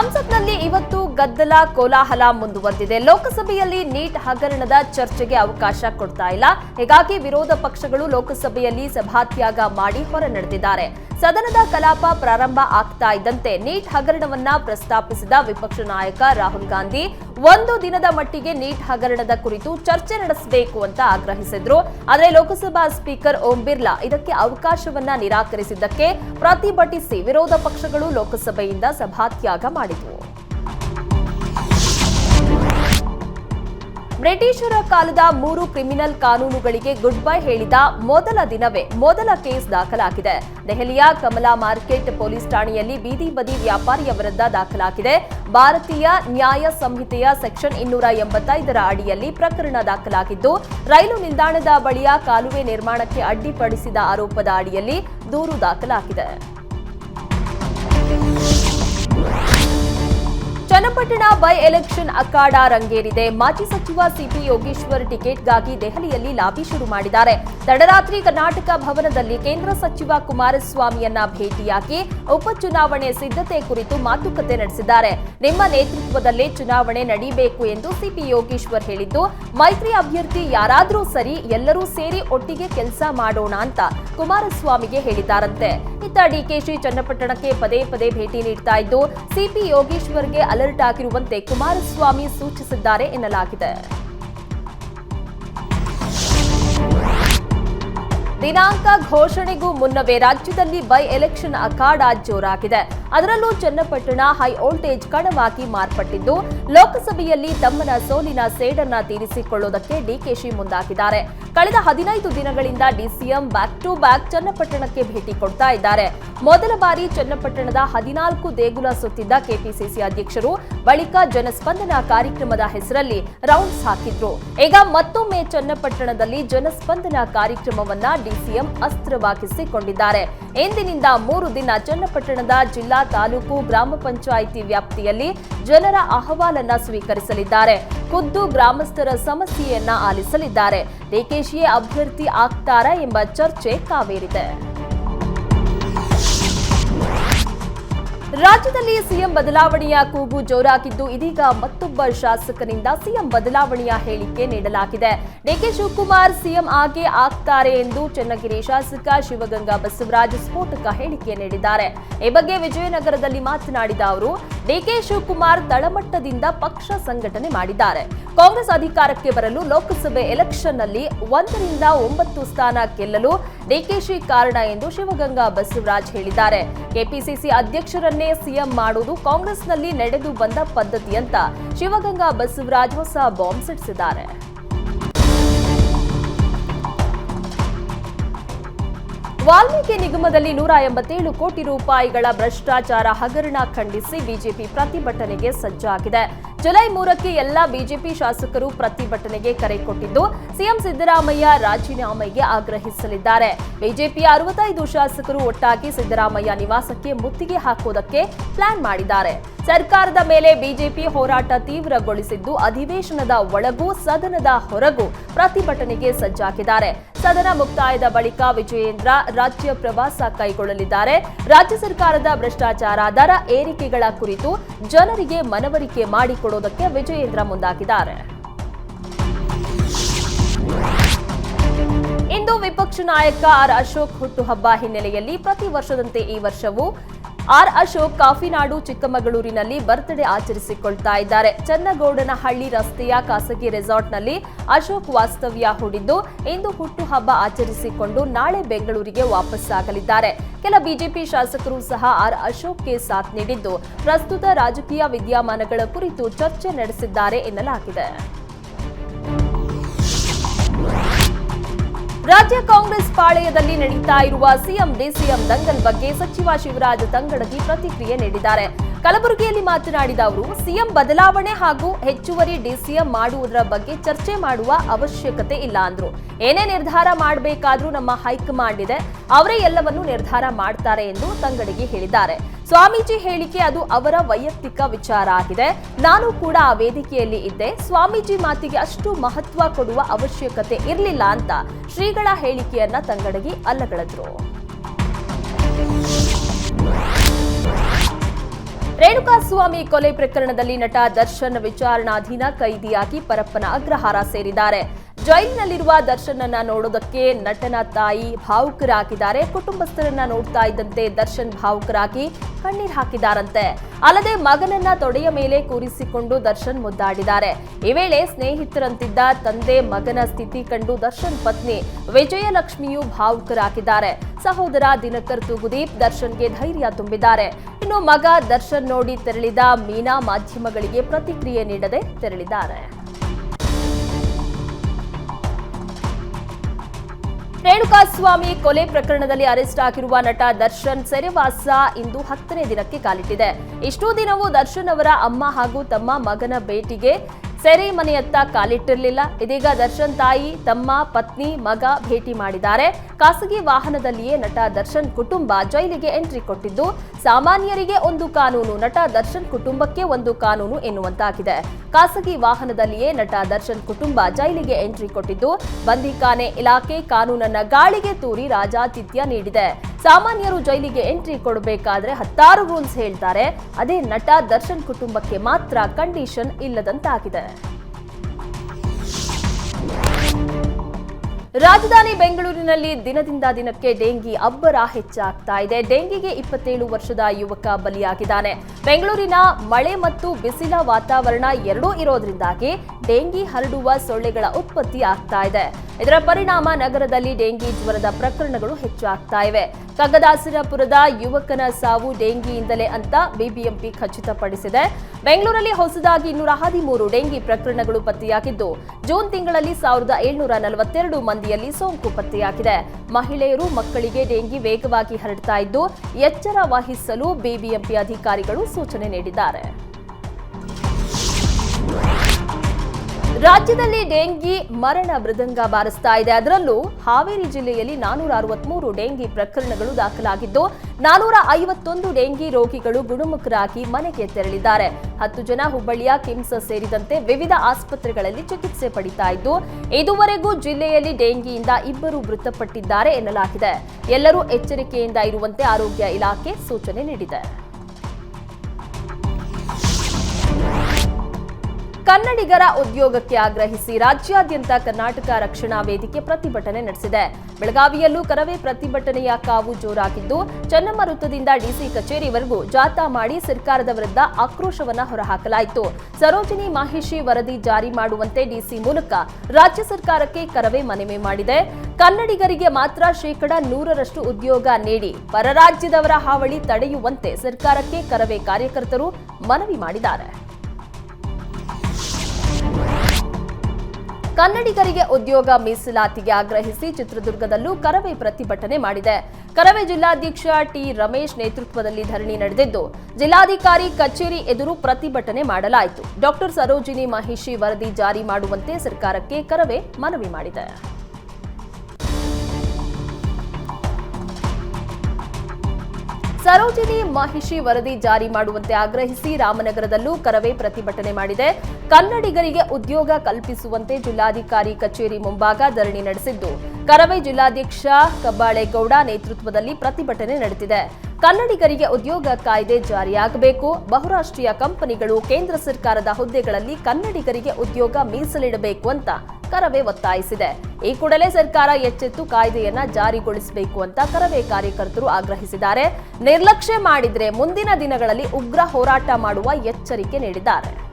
ಸಂಸತ್ನಲ್ಲಿ ಇವತ್ತು ಗದ್ದಲ ಕೋಲಾಹಲ ಮುಂದುವರೆದಿದೆ. ಲೋಕಸಭೆಯಲ್ಲಿ ನೀಟ್ ಹಗರಣದ ಚರ್ಚೆಗೆ ಅವಕಾಶ ಕೊಡ್ತಾ ಇಲ್ಲ. ಹೀಗಾಗಿ ವಿರೋಧ ಪಕ್ಷಗಳು ಲೋಕಸಭೆಯಲ್ಲಿ ಸಭಾತ್ಯಾಗ ಮಾಡಿ ಹೊರ ನಡೆದಿದ್ದಾರೆ. ಸದನದ ಕಲಾಪ ಪ್ರಾರಂಭ ಆಗ್ತಾ ಇದ್ದಂತೆ ನೀಟ್ ಹಗರಣವನ್ನ ಪ್ರಸ್ತಾಪಿಸಿದ ವಿಪಕ್ಷ ನಾಯಕ ರಾಹುಲ್ ಗಾಂಧಿ, ಒಂದು ದಿನದ ಮಟ್ಟಿಗೆ ನೀಟ್ ಹಗರಣದ ಕುರಿತು ಚರ್ಚೆ ನಡೆಸಬೇಕು ಅಂತ ಆಗ್ರಹಿಸಿದ್ರು. ಆದರೆ ಲೋಕಸಭಾ ಸ್ಪೀಕರ್ ಓಂ ಬಿರ್ಲಾ ಇದಕ್ಕೆ ಅವಕಾಶವನ್ನ ನಿರಾಕರಿಸಿದ್ದಕ್ಕೆ ಪ್ರತಿಭಟಿಸಿ ವಿರೋಧ ಪಕ್ಷಗಳು ಲೋಕಸಭೆಯಿಂದ ಸಭಾತ್ಯಾಗ ಮಾಡಿದ್ವು. ಬ್ರಿಟಿಷರ ಕಾಲದ ಮೂರು ಕ್ರಿಮಿನಲ್ ಕಾನೂನುಗಳಿಗೆ ಗುಡ್ ಬೈ ಹೇಳಿದ ಮೊದಲ ದಿನವೇ ಮೊದಲ ಕೇಸ್ ದಾಖಲಾಗಿದೆ. ದೆಹಲಿಯ ಕಮಲಾ ಮಾರ್ಕೆಟ್ ಪೊಲೀಸ್ ಠಾಣೆಯಲ್ಲಿ ಬೀದಿ ಬದಿ ವ್ಯಾಪಾರಿಯ ವಿರುದ್ಧ ದಾಖಲಾಗಿದೆ. ಭಾರತೀಯ ನ್ಯಾಯ ಸಂಹಿತೆಯ ಸೆಕ್ಷನ್ ಇನ್ನೂರ ಎಂಬತ್ತೈದರ ಅಡಿಯಲ್ಲಿ ಪ್ರಕರಣ ದಾಖಲಾಗಿದ್ದು, ರೈಲು ನಿಲ್ದಾಣದ ಬಳಿಯ ಕಾಲುವೆ ನಿರ್ಮಾಣಕ್ಕೆ ಅಡ್ಡಿಪಡಿಸಿದ ಆರೋಪದ ಅಡಿಯಲ್ಲಿ ದೂರು ದಾಖಲಾಗಿದೆ. ಚನ್ನಪಟ್ಟಣ ಬೈ ಎಲೆಕ್ಷನ್ ಅಖಾಡ ರಂಗೇರಿದೆ. ಮಾಜಿ ಸಚಿವ ಸಿಪಿ ಯೋಗೇಶ್ವರ್ ಟಿಕೆಟ್ಗಾಗಿ ದೆಹಲಿಯಲ್ಲಿ ಲಾಬಿ ಶುರು ಮಾಡಿದ್ದಾರೆ. ತಡರಾತ್ರಿ ಕರ್ನಾಟಕ ಭವನದಲ್ಲಿ ಕೇಂದ್ರ ಸಚಿವ ಕುಮಾರಸ್ವಾಮಿಯನ್ನ ಭೇಟಿಯಾಗಿ ಉಪಚುನಾವಣೆ ಸಿದ್ಧತೆ ಕುರಿತು ಮಾತುಕತೆ ನಡೆಸಿದ್ದಾರೆ. ನಿಮ್ಮ ನೇತೃತ್ವದಲ್ಲೇ ಚುನಾವಣೆ ನಡೆಯಬೇಕು ಎಂದು ಸಿಪಿ ಯೋಗೇಶ್ವರ್ ಹೇಳಿದ್ದು, ಮೈತ್ರಿ ಅಭ್ಯರ್ಥಿ ಯಾರಾದರೂ ಸರಿ ಎಲ್ಲರೂ ಸೇರಿ ಒಟ್ಟಿಗೆ ಕೆಲಸ ಮಾಡೋಣ ಅಂತ ಕುಮಾರಸ್ವಾಮಿಗೆ ಹೇಳಿದ್ದಾರಂತೆ. ಇತ್ತ ಡಿಕೆಶಿ ಚನ್ನಪಟ್ಟಣಕ್ಕೆ ಪದೇ ಪದೇ ಭೇಟಿ ನೀಡ್ತಾ ಇದ್ದು, ಸಿಪಿ ಯೋಗೇಶ್ವರ್ಗೆ ಅಲರ್ಟ್ ಆಗಿರುವಂತೆ ಕುಮಾರಸ್ವಾಮಿ ಸೂಚಿಸಿದ್ದಾರೆ ಎನ್ನಲಾಗಿದೆ. ದಿನಾಂಕ ಘೋಷಣೆಗೂ ಮುನ್ನವೇ ರಾಜ್ಯದಲ್ಲಿ ಬೈ ಎಲೆಕ್ಷನ್ ಅಖಾಡ ಜೋರಾಗಿದೆ. ಅದರಲ್ಲೂ ಚನ್ನಪಟ್ಟಣ ಹೈ ವೋಲ್ಟೇಜ್ ಕಣವಾಗಿ ಮಾರ್ಪಟ್ಟಿದ್ದು, ಲೋಕಸಭೆಯಲ್ಲಿ ತಮ್ಮನ ಸೋಲಿನ ಸೇಡನ್ನ ತೀರಿಸಿಕೊಳ್ಳುವುದಕ್ಕೆ ಡಿಕೆಶಿ ಮುಂದಾಗಿದ್ದಾರೆ. ಕಳೆದ ಹದಿನೈದು ದಿನಗಳಿಂದ ಡಿಸಿಎಂ ಬ್ಯಾಕ್ ಟು ಬ್ಯಾಕ್ ಚನ್ನಪಟ್ಟಣಕ್ಕೆ ಭೇಟಿ ಕೊಡ್ತಾ ಇದ್ದಾರೆ. ಮೊದಲ ಬಾರಿ ಚನ್ನಪಟ್ಟಣದ ಹದಿನಾಲ್ಕು ದೇಗುಲ ಸುತ್ತಿದ್ದ ಕೆಪಿಸಿಸಿ ಅಧ್ಯಕ್ಷರು ಬಳಿಕ ಜನಸ್ಪಂದನ ಕಾರ್ಯಕ್ರಮದ ಹೆಸರಲ್ಲಿ ರೌಂಡ್ಸ್ ಹಾಕಿದ್ರು. ಈಗ ಮತ್ತೊಮ್ಮೆ ಚನ್ನಪಟ್ಟಣದಲ್ಲಿ ಜನಸ್ಪಂದನ ಕಾರ್ಯಕ್ರಮವನ್ನ ಡಿಸಿಎಂ ಅಸ್ತ್ರವಾಗಿಸಿಕೊಂಡಿದ್ದಾರೆ ಇಂದಿನಿಂದ ಮೂರು ದಿನ ಚನ್ನಪಟ್ಟಣದ ಜಿಲ್ಲಾ ತಾಲೂಕು ಗ್ರಾಮ ಪಂಚಾಯಿತಿ ವ್ಯಾಪ್ತಿಯಲ್ಲಿ ಜನರ ಅಹವಾಲನ್ನ ಸ್ವೀಕರಿಸಲಿದ್ದಾರೆ. ಖುದ್ದು ಗ್ರಾಮಸ್ಥರ ಸಮಸ್ಯೆಯನ್ನ ಆಲಿಸಲಿದ್ದಾರೆ. ಡಿಕೆಶಿಯೇ ಅಭ್ಯರ್ಥಿ ಆಗ್ತಾರಾ ಎಂಬ ಚರ್ಚೆ ಕಾವೇರಿದೆ. ರಾಜ್ಯದಲ್ಲಿ ಸಿಎಂ ಬದಲಾವಣೆಯ ಕೂಗು ಜೋರಾಗಿದ್ದು ಇದೀಗ ಮತ್ತೊಬ್ಬ ಶಾಸಕನಿಂದ ಸಿಎಂ ಬದಲಾವಣೆಯ ಹೇಳಿಕೆ ನೀಡಲಾಗಿದೆ. ಡಿಕೆ ಶಿವಕುಮಾರ್ ಸಿಎಂ ಆಗಿ ಆಗ್ತಾರೆ ಎಂದು ಚನ್ನಗಿರಿ ಶಾಸಕ ಶಿವಗಂಗಾ ಬಸವರಾಜ್ ಸ್ಫೋಟಕ ಹೇಳಿಕೆ ನೀಡಿದ್ದಾರೆ. ಈ ಬಗ್ಗೆ ವಿಜಯನಗರದಲ್ಲಿ ಮಾತನಾಡಿದ ಅವರು ಡಿಕೆ ಶಿವಕುಮಾರ್ ತಳಮಟ್ಟದಿಂದ ಪಕ್ಷ ಸಂಘಟನೆ ಮಾಡಿದ್ದಾರೆ. ಕಾಂಗ್ರೆಸ್ ಅಧಿಕಾರಕ್ಕೆ ಬರಲು ಲೋಕಸಭೆ ಎಲೆಕ್ಷನ್ನಲ್ಲಿ ಒಂದರಿಂದ ಒಂಬತ್ತು ಸ್ಥಾನ ಗೆಲ್ಲಲು ಡಿಕೆಶಿ ಕಾರಣ ಎಂದು ಶಿವಗಂಗಾ ಬಸವರಾಜ್ ಹೇಳಿದ್ದಾರೆ. ಕೆಪಿಸಿಸಿ ಅಧ್ಯಕ್ಷರನ್ನೇ ಸಿಎಂ ಮಾಡುವುದು ಕಾಂಗ್ರೆಸ್ನಲ್ಲಿ ನಡೆದು ಬಂದ ಪದ್ಧತಿ ಅಂತ ಶಿವಗಂಗಾ ಬಸವರಾಜ್ ಹೊಸ ಬಾಂಬ್ ಸಿಡಿಸಿದ್ದಾರೆ. ವಾಲ್ಮೀಕಿ ನಿಗಮದಲ್ಲಿ ನೂರ ಎಂಬತ್ತೇಳು ಕೋಟಿ ರೂಪಾಯಿಗಳ ಭ್ರಷ್ಟಾಚಾರ ಹಗರಣ ಖಂಡಿಸಿ ಬಿಜೆಪಿ ಪ್ರತಿಭಟನೆಗೆ ಸಜ್ಜಾಗಿದೆ. ಜುಲೈ ಮೂರಕ್ಕೆ ಎಲ್ಲ ಬಿಜೆಪಿ ಶಾಸಕರು ಪ್ರತಿಭಟನೆಗೆ ಕರೆ ಕೊಟ್ಟಿದ್ದು ಸಿಎಂ ಸಿದ್ದರಾಮಯ್ಯ ರಾಜೀನಾಮೆಗೆ ಆಗ್ರಹಿಸಲಿದ್ದಾರೆ. ಬಿಜೆಪಿಯ ಅರವತ್ತೈದು ಶಾಸಕರು ಒಟ್ಟಾಗಿ ಸಿದ್ದರಾಮಯ್ಯ ನಿವಾಸಕ್ಕೆ ಮುತ್ತಿಗೆ ಹಾಕುವುದಕ್ಕೆ ಪ್ಲಾನ್ ಮಾಡಿದ್ದಾರೆ. ಸರ್ಕಾರದ ಮೇಲೆ ಬಿಜೆಪಿ ಹೋರಾಟ ತೀವ್ರಗೊಳಿಸಿದ್ದು ಅಧಿವೇಶನದ ಒಳಗೂ ಸದನದ ಹೊರಗೂ ಪ್ರತಿಭಟನೆಗೆ ಸಜ್ಜಾಗಿದ್ದಾರೆ. ಸದನ ಮುಕ್ತಾಯದ ಬಳಿಕ ವಿಜಯೇಂದ್ರ ರಾಜ್ಯ ಪ್ರವಾಸ ಕೈಗೊಳ್ಳಲಿದ್ದಾರೆ. ರಾಜ್ಯ ಸರ್ಕಾರದ ಭ್ರಷ್ಟಾಚಾರ ದರ ಏರಿಕೆಗಳ ಕುರಿತು ಜನರಿಗೆ ಮನವರಿಕೆ ಮಾಡಿಕೊಡೋದಕ್ಕೆ ವಿಜಯೇಂದ್ರ ಮುಂದಾಗಿದ್ದಾರೆ. ಇಂದು ವಿಪಕ್ಷ ನಾಯಕ ಆರ್ ಅಶೋಕ್ ಹುಟ್ಟುಹಬ್ಬ ಹಿನ್ನೆಲೆಯಲ್ಲಿ ಪ್ರತಿ ವರ್ಷದಂತೆ ಈ ವರ್ಷವೂ ಆರ್ ಅಶೋಕ್ ಕಾಫಿನಾಡು ಚಿಕ್ಕಮಗಳೂರಿನಲ್ಲಿ ಬರ್ತ್ಡೇ ಆಚರಿಸಿಕೊಳ್ತಾ ಇದ್ದಾರೆ. ಚನ್ನಗೌಡನಹಳ್ಳಿ ರಸ್ತೆಯ ಖಾಸಗಿ ರೆಸಾರ್ಟ್ನಲ್ಲಿ ಅಶೋಕ್ ವಾಸ್ತವ್ಯ ಹೂಡಿದ್ದು ಇಂದು ಹುಟ್ಟುಹಬ್ಬ ಆಚರಿಸಿಕೊಂಡು ನಾಳೆ ಬೆಂಗಳೂರಿಗೆ ವಾಪಸ್ಸಾಗಲಿದ್ದಾರೆ. ಕೆಲ ಬಿಜೆಪಿ ಶಾಸಕರು ಸಹ ಆರ್ ಅಶೋಕ್ಗೆ ಸಾಥ್ ನೀಡಿದ್ದು. ಪ್ರಸ್ತುತ ರಾಜಕೀಯ ವಿದ್ಯಮಾನಗಳ ಕುರಿತು ಚರ್ಚೆ ನಡೆಸಿದ್ದಾರೆ ಎನ್ನಲಾಗಿದೆ. ರಾಜ್ಯ ಕಾಂಗ್ರೆಸ್ ಪಾಳೆಯದಲ್ಲಿ ನಡೀತಾ ಇರುವ ಸಿಎಂ ಡಿಸಿಎಂ ದಂಗಲ್ ಬಗ್ಗೆ ಸಚಿವ ಶಿವರಾಜ್ ತಂಗಡಗಿ ಪ್ರತಿಕ್ರಿಯೆ ನೀಡಿದ್ದಾರೆ. ಕಲಬುರಗಿಯಲ್ಲಿ ಮಾತನಾಡಿದ ಅವರು, ಸಿಎಂ ಬದಲಾವಣೆ ಹಾಗೂ ಹೆಚ್ಚುವರಿ ಡಿಸಿಎಂ ಮಾಡುವುದರ ಬಗ್ಗೆ ಚರ್ಚೆ ಮಾಡುವ ಅವಶ್ಯಕತೆ ಇಲ್ಲ ಅಂದ್ರು. ಏನೇ ನಿರ್ಧಾರ ಮಾಡಬೇಕಾದ್ರೂ ನಮ್ಮ ಹೈಕಮಾಂಡ್ ಇದೆ. ಅವರೇ ಎಲ್ಲವನ್ನೂ ನಿರ್ಧಾರ ಮಾಡ್ತಾರೆ ಎಂದು ತಂಗಡಗಿ ಹೇಳಿದ್ದಾರೆ. ಸ್ವಾಮೀಜಿ ಹೇಳಿಕೆ ಅದು ಅವರ ವೈಯಕ್ತಿಕ ವಿಚಾರ ಆಗಿದೆ. ನಾನು ಕೂಡ ಆ ವೇದಿಕೆಯಲ್ಲಿ ಇದ್ದೆ. ಸ್ವಾಮೀಜಿ ಮಾತಿಗೆ ಅಷ್ಟು ಮಹತ್ವ ಕೊಡುವ ಅವಶ್ಯಕತೆ ಇರಲಿಲ್ಲ ಅಂತ ಶ್ರೀಗಳ ಹೇಳಿಕೆಯನ್ನ ತಂಗಡಗಿ ಅಲ್ಲಗಳೆದ್ರು. ರೇಣುಕಾಸ್ವಾಮಿ ಕೊಲೆ ಪ್ರಕರಣದಲ್ಲಿ ನಟ ದರ್ಶನ್ ವಿಚಾರಣಾಧೀನ ಕೈದಿಯಾಗಿ ಪರಪ್ಪನ ಅಗ್ರಹಾರ ಸೇರಿದ್ದಾರೆ. ಜೈಲಿನಲ್ಲಿರುವ ದರ್ಶನ್ನನ್ನ ನೋಡೋದಕ್ಕೆ ನಟನ ತಾಯಿ ಭಾವುಕರಾಗಿದ್ದಾರೆ. ಕುಟುಂಬಸ್ಥರನ್ನ ನೋಡ್ತಾ ಇದ್ದಂತೆ ದರ್ಶನ್ ಭಾವುಕರಾಗಿ ಕಣ್ಣೀರ್ ಹಾಕಿದಾರಂತೆ. ಅಲ್ಲದೆ ಮಗನನ್ನ ತೊಡೆಯ ಮೇಲೆ ಕೂರಿಸಿಕೊಂಡು ದರ್ಶನ್ ಮುದ್ದಾಡಿದ್ದಾರೆ. ಈ ವೇಳೆ ಸ್ನೇಹಿತರಂತಿದ್ದ ತಂದೆ ಮಗನ ಸ್ಥಿತಿ ಕಂಡು ದರ್ಶನ್ ಪತ್ನಿ ವಿಜಯಲಕ್ಷ್ಮಿಯು ಭಾವುಕರಾಗಿದ್ದಾರೆ. ಸಹೋದರ ದಿನಕರ್ ತೂಗುದೀಪ್ ದರ್ಶನ್ಗೆ ಧೈರ್ಯ ತುಂಬಿದ್ದಾರೆ. ಇನ್ನು ಮಗ ದರ್ಶನ್ ನೋಡಿ ತೆರಳಿದ ಮೀನಾ ಮಾಧ್ಯಮಗಳಿಗೆ ಪ್ರತಿಕ್ರಿಯೆ ನೀಡದೆ ತೆರಳಿದ್ದಾರೆ. ರೇಣುಕಾಸ್ವಾಮಿ ಕೊಲೆ ಪ್ರಕರಣದಲ್ಲಿ ಅರೆಸ್ಟ್ ಆಗಿರುವ ನಟ ದರ್ಶನ್ ಸೆರೆವಾಸ ಇಂದು ಹತ್ತನೇ ದಿನಕ್ಕೆ ಕಾಲಿಟ್ಟಿದೆ. ಇಷ್ಟೂ ದಿನವೂ ದರ್ಶನ್ ಅವರ ಅಮ್ಮ ಹಾಗೂ ತಮ್ಮ ಮಗನ ಭೇಟಿಗೆ ಸೆರೆ ಮನೆಯತ್ತ ಕಾಲಿಟ್ಟಿರಲಿಲ್ಲ. ಇದೀಗ ದರ್ಶನ್ ತಾಯಿ, ತಮ್ಮ ಪತ್ನಿ, ಮಗ ಭೇಟಿ ಮಾಡಿದ್ದಾರೆ. ಖಾಸಗಿ ವಾಹನದಲ್ಲಿಯೇ ನಟ ದರ್ಶನ್ ಕುಟುಂಬ ಜೈಲಿಗೆ ಎಂಟ್ರಿ ಕೊಟ್ಟಿದ್ದು, ಸಾಮಾನ್ಯರಿಗೆ ಒಂದು ಕಾನೂನು, ನಟ ದರ್ಶನ್ ಕುಟುಂಬಕ್ಕೆ ಒಂದು ಕಾನೂನು ಎನ್ನುವಂತಾಗಿದೆ. ಖಾಸಗಿ ವಾಹನದಲ್ಲಿಯೇ ನಟ ದರ್ಶನ್ ಕುಟುಂಬ ಜೈಲಿಗೆ ಎಂಟ್ರಿ ಕೊಟ್ಟಿದ್ದು, ಬಂದಿಖಾನೆ ಇಲಾಖೆ ಕಾನೂನನ್ನ ಗಾಳಿಗೆ ತೂರಿ ರಾಜಾತಿಥ್ಯ ನೀಡಿದೆ. ಸಾಮಾನ್ಯರು ಜೈಲಿಗೆ ಎಂಟ್ರಿ ಕೊಡಬೇಕಾದ್ರೆ ಹತ್ತಾರು ರೂಲ್ಸ್ ಹೇಳ್ತಾರೆ. ಅದೇ ನಟ ದರ್ಶನ್ ಕುಟುಂಬಕ್ಕೆ ಮಾತ್ರ ಕಂಡೀಷನ್ ಇಲ್ಲದಂತಾಗಿದೆ. it. ರಾಜಧಾನಿ ಬೆಂಗಳೂರಿನಲ್ಲಿ ದಿನದಿಂದ ದಿನಕ್ಕೆ ಡೆಂಗಿ ಅಬ್ಬರ ಹೆಚ್ಚಾಗ್ತಾ ಇದೆ. ಡೆಂಗಿಗೆ ಇಪ್ಪತ್ತೇಳು ವರ್ಷದ ಯುವಕ ಬಲಿಯಾಗಿದ್ದಾನೆ. ಬೆಂಗಳೂರಿನ ಮಳೆ ಮತ್ತು ಬಿಸಿಲ ವಾತಾವರಣ ಎರಡೂ ಇರೋದ್ರಿಂದಾಗಿ ಡೆಂಗಿ ಹರಡುವ ಸೊಳ್ಳೆಗಳ ಉತ್ಪತ್ತಿ ಆಗ್ತಾ ಇದೆ. ಇದರ ಪರಿಣಾಮ ನಗರದಲ್ಲಿ ಡೆಂಗಿ ಜ್ವರದ ಪ್ರಕರಣಗಳು ಹೆಚ್ಚಾಗ್ತಾ ಇವೆ. ಕಗ್ಗದಾಸಿರಪುರದ ಯುವಕನ ಸಾವು ಡೆಂಗಿಯಿಂದಲೇ ಅಂತ ಬಿಬಿಎಂಪಿ ಖಚಿತಪಡಿಸಿದೆ. ಬೆಂಗಳೂರಲ್ಲಿ ಹೊಸದಾಗಿ ಇನ್ನೂರ ಹದಿಮೂರು ಡೆಂಗಿ ಪ್ರಕರಣಗಳು ಪತ್ತೆಯಾಗಿದ್ದು, ಜೂನ್ ತಿಂಗಳಲ್ಲಿ ಸಾವಿರದ ಏಳ್ನೂರ ನಲವತ್ತೆರಡು ಮಂದಿಯಲ್ಲಿ ಸೋಂಕು ಪತ್ತೆಯಾಗಿದೆ. ಮಹಿಳೆಯರು ಮಕ್ಕಳಿಗೆ ಡೆಂಗಿ ವೇಗವಾಗಿ ಹರಡ್ತಾ ಇದ್ದು, ಎಚ್ಚರ ವಹಿಸಲು ಬಿಬಿಎಂಪಿ ಅಧಿಕಾರಿಗಳು ಸೂಚನೆ ನೀಡಿದ್ದಾರೆ. ರಾಜ್ಯದಲ್ಲಿ ಡೆಂಗಿ, ಮರಣ ಮೃದಂಗ ಬಾರಿಸ್ತಾ ಇದೆ. ಅದರಲ್ಲೂ ಹಾವೇರಿ ಜಿಲ್ಲೆಯಲ್ಲಿ ನಾನೂರ ಅರವತ್ಮೂರು ಡೆಂಗಿ ಪ್ರಕರಣಗಳು ದಾಖಲಾಗಿದ್ದು, ನಾನೂರ ಐವತ್ತೊಂದು ಡೆಂಗಿ ರೋಗಿಗಳು ಗುಣಮುಖರಾಗಿ ಮನೆಗೆ ತೆರಳಿದ್ದಾರೆ. ಹತ್ತು ಜನ ಹುಬ್ಬಳ್ಳಿಯ ಕಿಮ್ಸ್ ಸೇರಿದಂತೆ ವಿವಿಧ ಆಸ್ಪತ್ರೆಗಳಲ್ಲಿ ಚಿಕಿತ್ಸೆ ಪಡಿತಾ ಇದ್ದು, ಇದುವರೆಗೂ ಜಿಲ್ಲೆಯಲ್ಲಿ ಡೆಂಗಿಯಿಂದ ಇಬ್ಬರು ಮೃತಪಟ್ಟಿದ್ದಾರೆ ಎನ್ನಲಾಗಿದೆ. ಎಲ್ಲರೂ ಎಚ್ಚರಿಕೆಯಿಂದ ಇರುವಂತೆ ಆರೋಗ್ಯ ಇಲಾಖೆ ಸೂಚನೆ ನೀಡಿದೆ. ಕನ್ನಡಿಗರ ಉದ್ಯೋಗಕ್ಕೆ ಆಗ್ರಹಿಸಿ ರಾಜ್ಯಾದ್ಯಂತ ಕರ್ನಾಟಕ ರಕ್ಷಣಾ ವೇದಿಕೆ ಪ್ರತಿಭಟನೆ ನಡೆಸಿದೆ. ಬೆಳಗಾವಿಯಲ್ಲೂ ಕರವೇ ಪ್ರತಿಭಟನೆಯ ಕಾವು ಜೋರಾಗಿದ್ದು ಚೆನ್ನಮ್ಮ ವೃತ್ತದಿಂದ ಡಿಸಿ ಕಚೇರಿವರೆಗೂ ಜಾಥಾ ಮಾಡಿ ಸರ್ಕಾರದ ವಿರುದ್ಧ ಆಕ್ರೋಶವನ್ನ ಹೊರಹಾಕಲಾಯಿತು. ಸರೋಜಿನಿ ಮಾಹಿಷಿ ವರದಿ ಜಾರಿ ಮಾಡುವಂತೆ ಡಿಸಿ ಮೂಲಕ ರಾಜ್ಯ ಸರ್ಕಾರಕ್ಕೆ ಕರವೇ ಮನವಿ ಮಾಡಿದೆ. ಕನ್ನಡಿಗರಿಗೆ ಮಾತ್ರ ಶೇಕಡ ನೂರರಷ್ಟು ಉದ್ಯೋಗ ನೀಡಿ, ಪರರಾಜ್ಯದವರ ಹಾವಳಿ ತಡೆಯುವಂತೆ ಸರ್ಕಾರಕ್ಕೆ ಕರವೇ ಕಾರ್ಯಕರ್ತರು ಮನವಿ ಮಾಡಿದ್ದಾರೆ. ಕನ್ನಡಿಗರಿಗೆ ಉದ್ಯೋಗ ಮೀಸಲಾತಿಗೆ ಆಗ್ರಹಿಸಿ ಚಿತ್ರದುರ್ಗದಲ್ಲೂ ಕರವೇ ಪ್ರತಿಭಟನೆ ಮಾಡಿದೆ. ಕರವೇ ಜಿಲ್ಲಾಧ್ಯಕ್ಷ ಟಿ ರಮೇಶ್ ನೇತೃತ್ವದಲ್ಲಿ ಧರಣಿ ನಡೆದಿದ್ದು, ಜಿಲ್ಲಾಧಿಕಾರಿ ಕಚೇರಿ ಎದುರು ಪ್ರತಿಭಟನೆ ಮಾಡಲಾಯಿತು. ಡಾಕ್ಟರ್ ಸರೋಜಿನಿ ಮಹಿಷಿ ವರದಿ ಜಾರಿ ಮಾಡುವಂತೆ ಸರ್ಕಾರಕ್ಕೆ ಕರವೇ ಮನವಿ ಮಾಡಿದೆ. ಸರೋಜಿನಿ ಮಹಿಷಿ ವರದಿ ಜಾರಿ ಮಾಡುವಂತೆ ಆಗ್ರಹಿಸಿ ರಾಮನಗರದಲ್ಲೂ ಕರವೇ ಪ್ರತಿಭಟನೆ ಮಾಡಿದೆ. ಕನ್ನಡಿಗರಿಗೆ ಉದ್ಯೋಗ ಕಲ್ಪಿಸುವಂತೆ ಜಿಲ್ಲಾಧಿಕಾರಿ ಕಚೇರಿ ಮುಂಭಾಗ ಧರಣಿ ನಡೆಸಿದ್ದು. ಕರವೇ ಜಿಲ್ಲಾಧ್ಯಕ್ಷ ಕಬ್ಬಾಳೇಗೌಡ ನೇತೃತ್ವದಲ್ಲಿ ಪ್ರತಿಭಟನೆ ನಡೆದಿದೆ. ಕನ್ನಡಿಗರಿಗೆ ಉದ್ಯೋಗ ಕಾಯ್ದೆ ಜಾರಿಯಾಗಬೇಕು. ಬಹುರಾಷ್ಟ್ರೀಯ ಕಂಪನಿಗಳು ಕೇಂದ್ರ ಸರ್ಕಾರದ ಹುದ್ದೆಗಳಲ್ಲಿ ಕನ್ನಡಿಗರಿಗೆ ಉದ್ಯೋಗ ಮೀಸಲಿಡಬೇಕು ಅಂತ ಕರವೇ ಒತ್ತಾಯಿಸಿದೆ. ಈ ಕೂಡಲೇ ಸರ್ಕಾರ ಎಚ್ಚೆತ್ತು ಕಾಯ್ದೆಯನ್ನ ಜಾರಿಗೊಳಿಸಬೇಕು ಅಂತ ಕರವೇ ಕಾರ್ಯಕರ್ತರು ಆಗ್ರಹಿಸಿದ್ದಾರೆ. ನಿರ್ಲಕ್ಷ್ಯ ಮಾಡಿದ್ರೆ ಮುಂದಿನ ದಿನಗಳಲ್ಲಿ ಉಗ್ರ ಹೋರಾಟ ಮಾಡುವ ಎಚ್ಚರಿಕೆ ನೀಡಿದ್ದಾರೆ.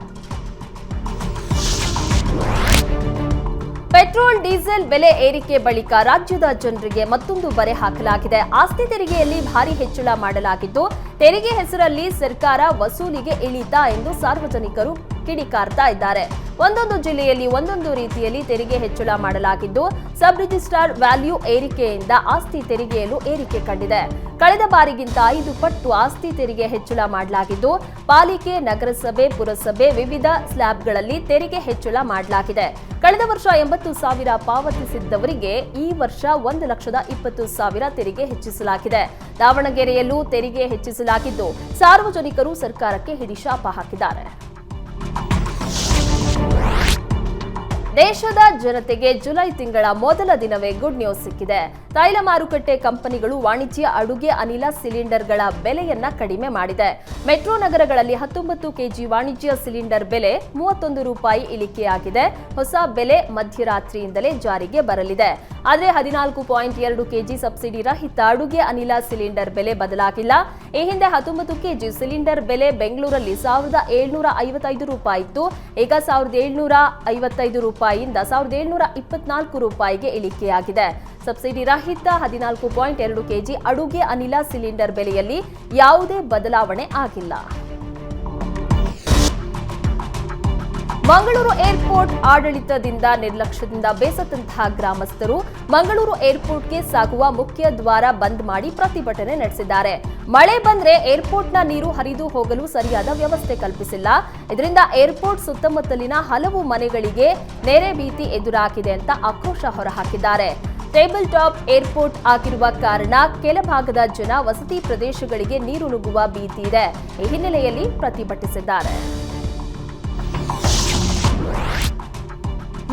ಪೆಟ್ರೋಲ್, ಡೀಸೆಲ್ ಬೆಲೆ ಏರಿಕೆ ಬಳಿಕ ರಾಜ್ಯದ ಜನರಿಗೆ ಮತ್ತೊಂದು ಬರೆ ಹಾಕಲಾಗಿದೆ. ಆಸ್ತಿ ತೆರಿಗೆಯಲ್ಲಿ ಭಾರಿ ಹೆಚ್ಚಳ ಮಾಡಲಾಗಿದ್ದು, ತೆರಿಗೆ ಹೆಸರಲ್ಲಿ ಸರ್ಕಾರ ವಸೂಲಿಗೆ ಇಳಿತ ಎಂದು ಸಾರ್ವಜನಿಕರು ಕಿಡಿಕಾರ್ತಾ ಇದ್ದಾರೆ. ಒಂದೊಂದು ಜಿಲ್ಲೆಯಲ್ಲಿ ಒಂದೊಂದು ರೀತಿಯಲ್ಲಿ ತೆರಿಗೆ ಹೆಚ್ಚಳ ಮಾಡಲಾಗಿದ್ದು, ಸಬ್ ರಿಜಿಸ್ಟ್ರಾರ್ ವ್ಯಾಲ್ಯೂ ಏರಿಕೆಯಿಂದ ಆಸ್ತಿ ತೆರಿಗೆಯಲ್ಲೂ ಏರಿಕೆ ಕಂಡಿದೆ. ಕಳೆದ ಬಾರಿಗಿಂತ ಐದು ಪಟ್ಟು ಆಸ್ತಿ ತೆರಿಗೆ ಹೆಚ್ಚಳ ಮಾಡಲಾಗಿದ್ದು, ಪಾಲಿಕೆ, ನಗರಸಭೆ, ಪುರಸಭೆ ವಿವಿಧ ಸ್ಲ್ಯಾಬ್ಗಳಲ್ಲಿ ತೆರಿಗೆ ಹೆಚ್ಚಳ ಮಾಡಲಾಗಿದೆ. ಕಳೆದ ವರ್ಷ ಎಂಬತ್ತು ಸಾವಿರ ಪಾವತಿಸಿದ್ದವರಿಗೆ ಈ ವರ್ಷ ಒಂದು ಲಕ್ಷದ ಇಪ್ಪತ್ತು ಸಾವಿರ ತೆರಿಗೆ ಹೆಚ್ಚಿಸಲಾಗಿದೆ. ದಾವಣಗೆರೆಯಲ್ಲೂ ತೆರಿಗೆ ಹೆಚ್ಚಿಸಲಾಗಿದ್ದು, ಸಾರ್ವಜನಿಕರು ಸರ್ಕಾರಕ್ಕೆ ಹಿಡಿಶಾಪ ಹಾಕಿದ್ದಾರೆ. ದೇಶದ ಜನತೆಗೆ ಜುಲೈ ತಿಂಗಳ ಮೊದಲ ದಿನವೇ ಗುಡ್ ನ್ಯೂಸ್ ಸಿಕ್ಕಿದೆ. ತೈಲ ಮಾರುಕಟ್ಟೆ ಕಂಪನಿಗಳು ವಾಣಿಜ್ಯ ಅಡುಗೆ ಅನಿಲ ಸಿಲಿಂಡರ್ಗಳ ಬೆಲೆಯನ್ನ ಕಡಿಮೆ ಮಾಡಿದೆ. ಮೆಟ್ರೋ ನಗರಗಳಲ್ಲಿ ಹತ್ತೊಂಬತ್ತು ಕೆಜಿ ವಾಣಿಜ್ಯ ಸಿಲಿಂಡರ್ ಬೆಲೆ ಮೂವತ್ತೊಂದು ರೂಪಾಯಿ ಇಳಿಕೆಯಾಗಿದೆ. ಹೊಸ ಬೆಲೆ ಮಧ್ಯರಾತ್ರಿಯಿಂದಲೇ ಜಾರಿಗೆ ಬರಲಿದೆ. ಆದರೆ ಹದಿನಾಲ್ಕು ಪಾಯಿಂಟ್ ಎರಡು ಕೆಜಿ ಸಬ್ಸಿಡಿ ರಹಿತ ಅಡುಗೆ ಅನಿಲ ಸಿಲಿಂಡರ್ ಬೆಲೆ ಬದಲಾಗಿಲ್ಲ. ಈ ಹಿಂದೆ ಹತ್ತೊಂಬತ್ತು ಕೆಜಿ ಸಿಲಿಂಡರ್ ಬೆಲೆ ಬೆಂಗಳೂರಲ್ಲಿ ಸಾವಿರದ ಏಳ್ನೂರ ಐವತ್ತೈದು ರೂಪಾಯಿ ಇತ್ತು. ಈಗ ಸಾವಿರದ ಏಳ್ನೂರ ಐವತ್ತೈದು ರೂಪಾಯಿಯಿಂದ ಸಾವಿರದ ಏಳ್ನೂರ ಇಪ್ಪತ್ನಾಲ್ಕು ರೂಪಾಯಿಗೆ ಇಳಿಕೆಯಾಗಿದೆ. ಸಬ್ಸಿಡಿ ರಹಿತ ಹದಿನಾಲ್ಕು ಪಾಯಿಂಟ್ ಎರಡು ಕೆಜಿ ಅಡುಗೆ ಅನಿಲ ಸಿಲಿಂಡರ್ ಬೆಲೆಯಲ್ಲಿ ಯಾವುದೇ ಬದಲಾವಣೆ ಆಗಿಲ್ಲ. ಮಂಗಳೂರು ಏರ್ಪೋರ್ಟ್ ಆಡಳಿತದಿಂದ ನಿರ್ಲಕ್ಷ್ಯದಿಂದ ಬೇಸತ್ತಂತಹ ಗ್ರಾಮಸ್ಥರು ಮಂಗಳೂರು ಏರ್ಪೋರ್ಟ್ಗೆ ಸಾಗುವ ಮುಖ್ಯ ದ್ವಾರ ಬಂದ್ ಮಾಡಿ ಪ್ರತಿಭಟನೆ ನಡೆಸಿದ್ದಾರೆ. ಮಳೆ ಬಂದ್ರೆ ಏರ್ಪೋರ್ಟ್ನ ನೀರು ಹರಿದು ಹೋಗಲು ಸರಿಯಾದ ವ್ಯವಸ್ಥೆ ಕಲ್ಪಿಸಿಲ್ಲ. ಇದರಿಂದ ಏರ್ಪೋರ್ಟ್ ಸುತ್ತಮುತ್ತಲಿನ ಹಲವು ಮನೆಗಳಿಗೆ ನೆರೆ ಭೀತಿ ಎದುರಾಗಿದೆ ಅಂತ ಆಕ್ರೋಶ ಹೊರಹಾಕಿದ್ದಾರೆ. ಟೇಬಲ್ ಟಾಪ್ ಏರ್ಪೋರ್ಟ್ ಆಗಿರುವ ಕಾರಣ ಕೆಲ ಭಾಗದ ಜನ ವಸತಿ ಪ್ರದೇಶಗಳಿಗೆ ನೀರು ನುಗ್ಗುವ ಭೀತಿ ಇದೆ. ಈ ಹಿನ್ನೆಲೆಯಲ್ಲಿ ಪ್ರತಿಭಟಿಸಿದ್ದಾರೆ.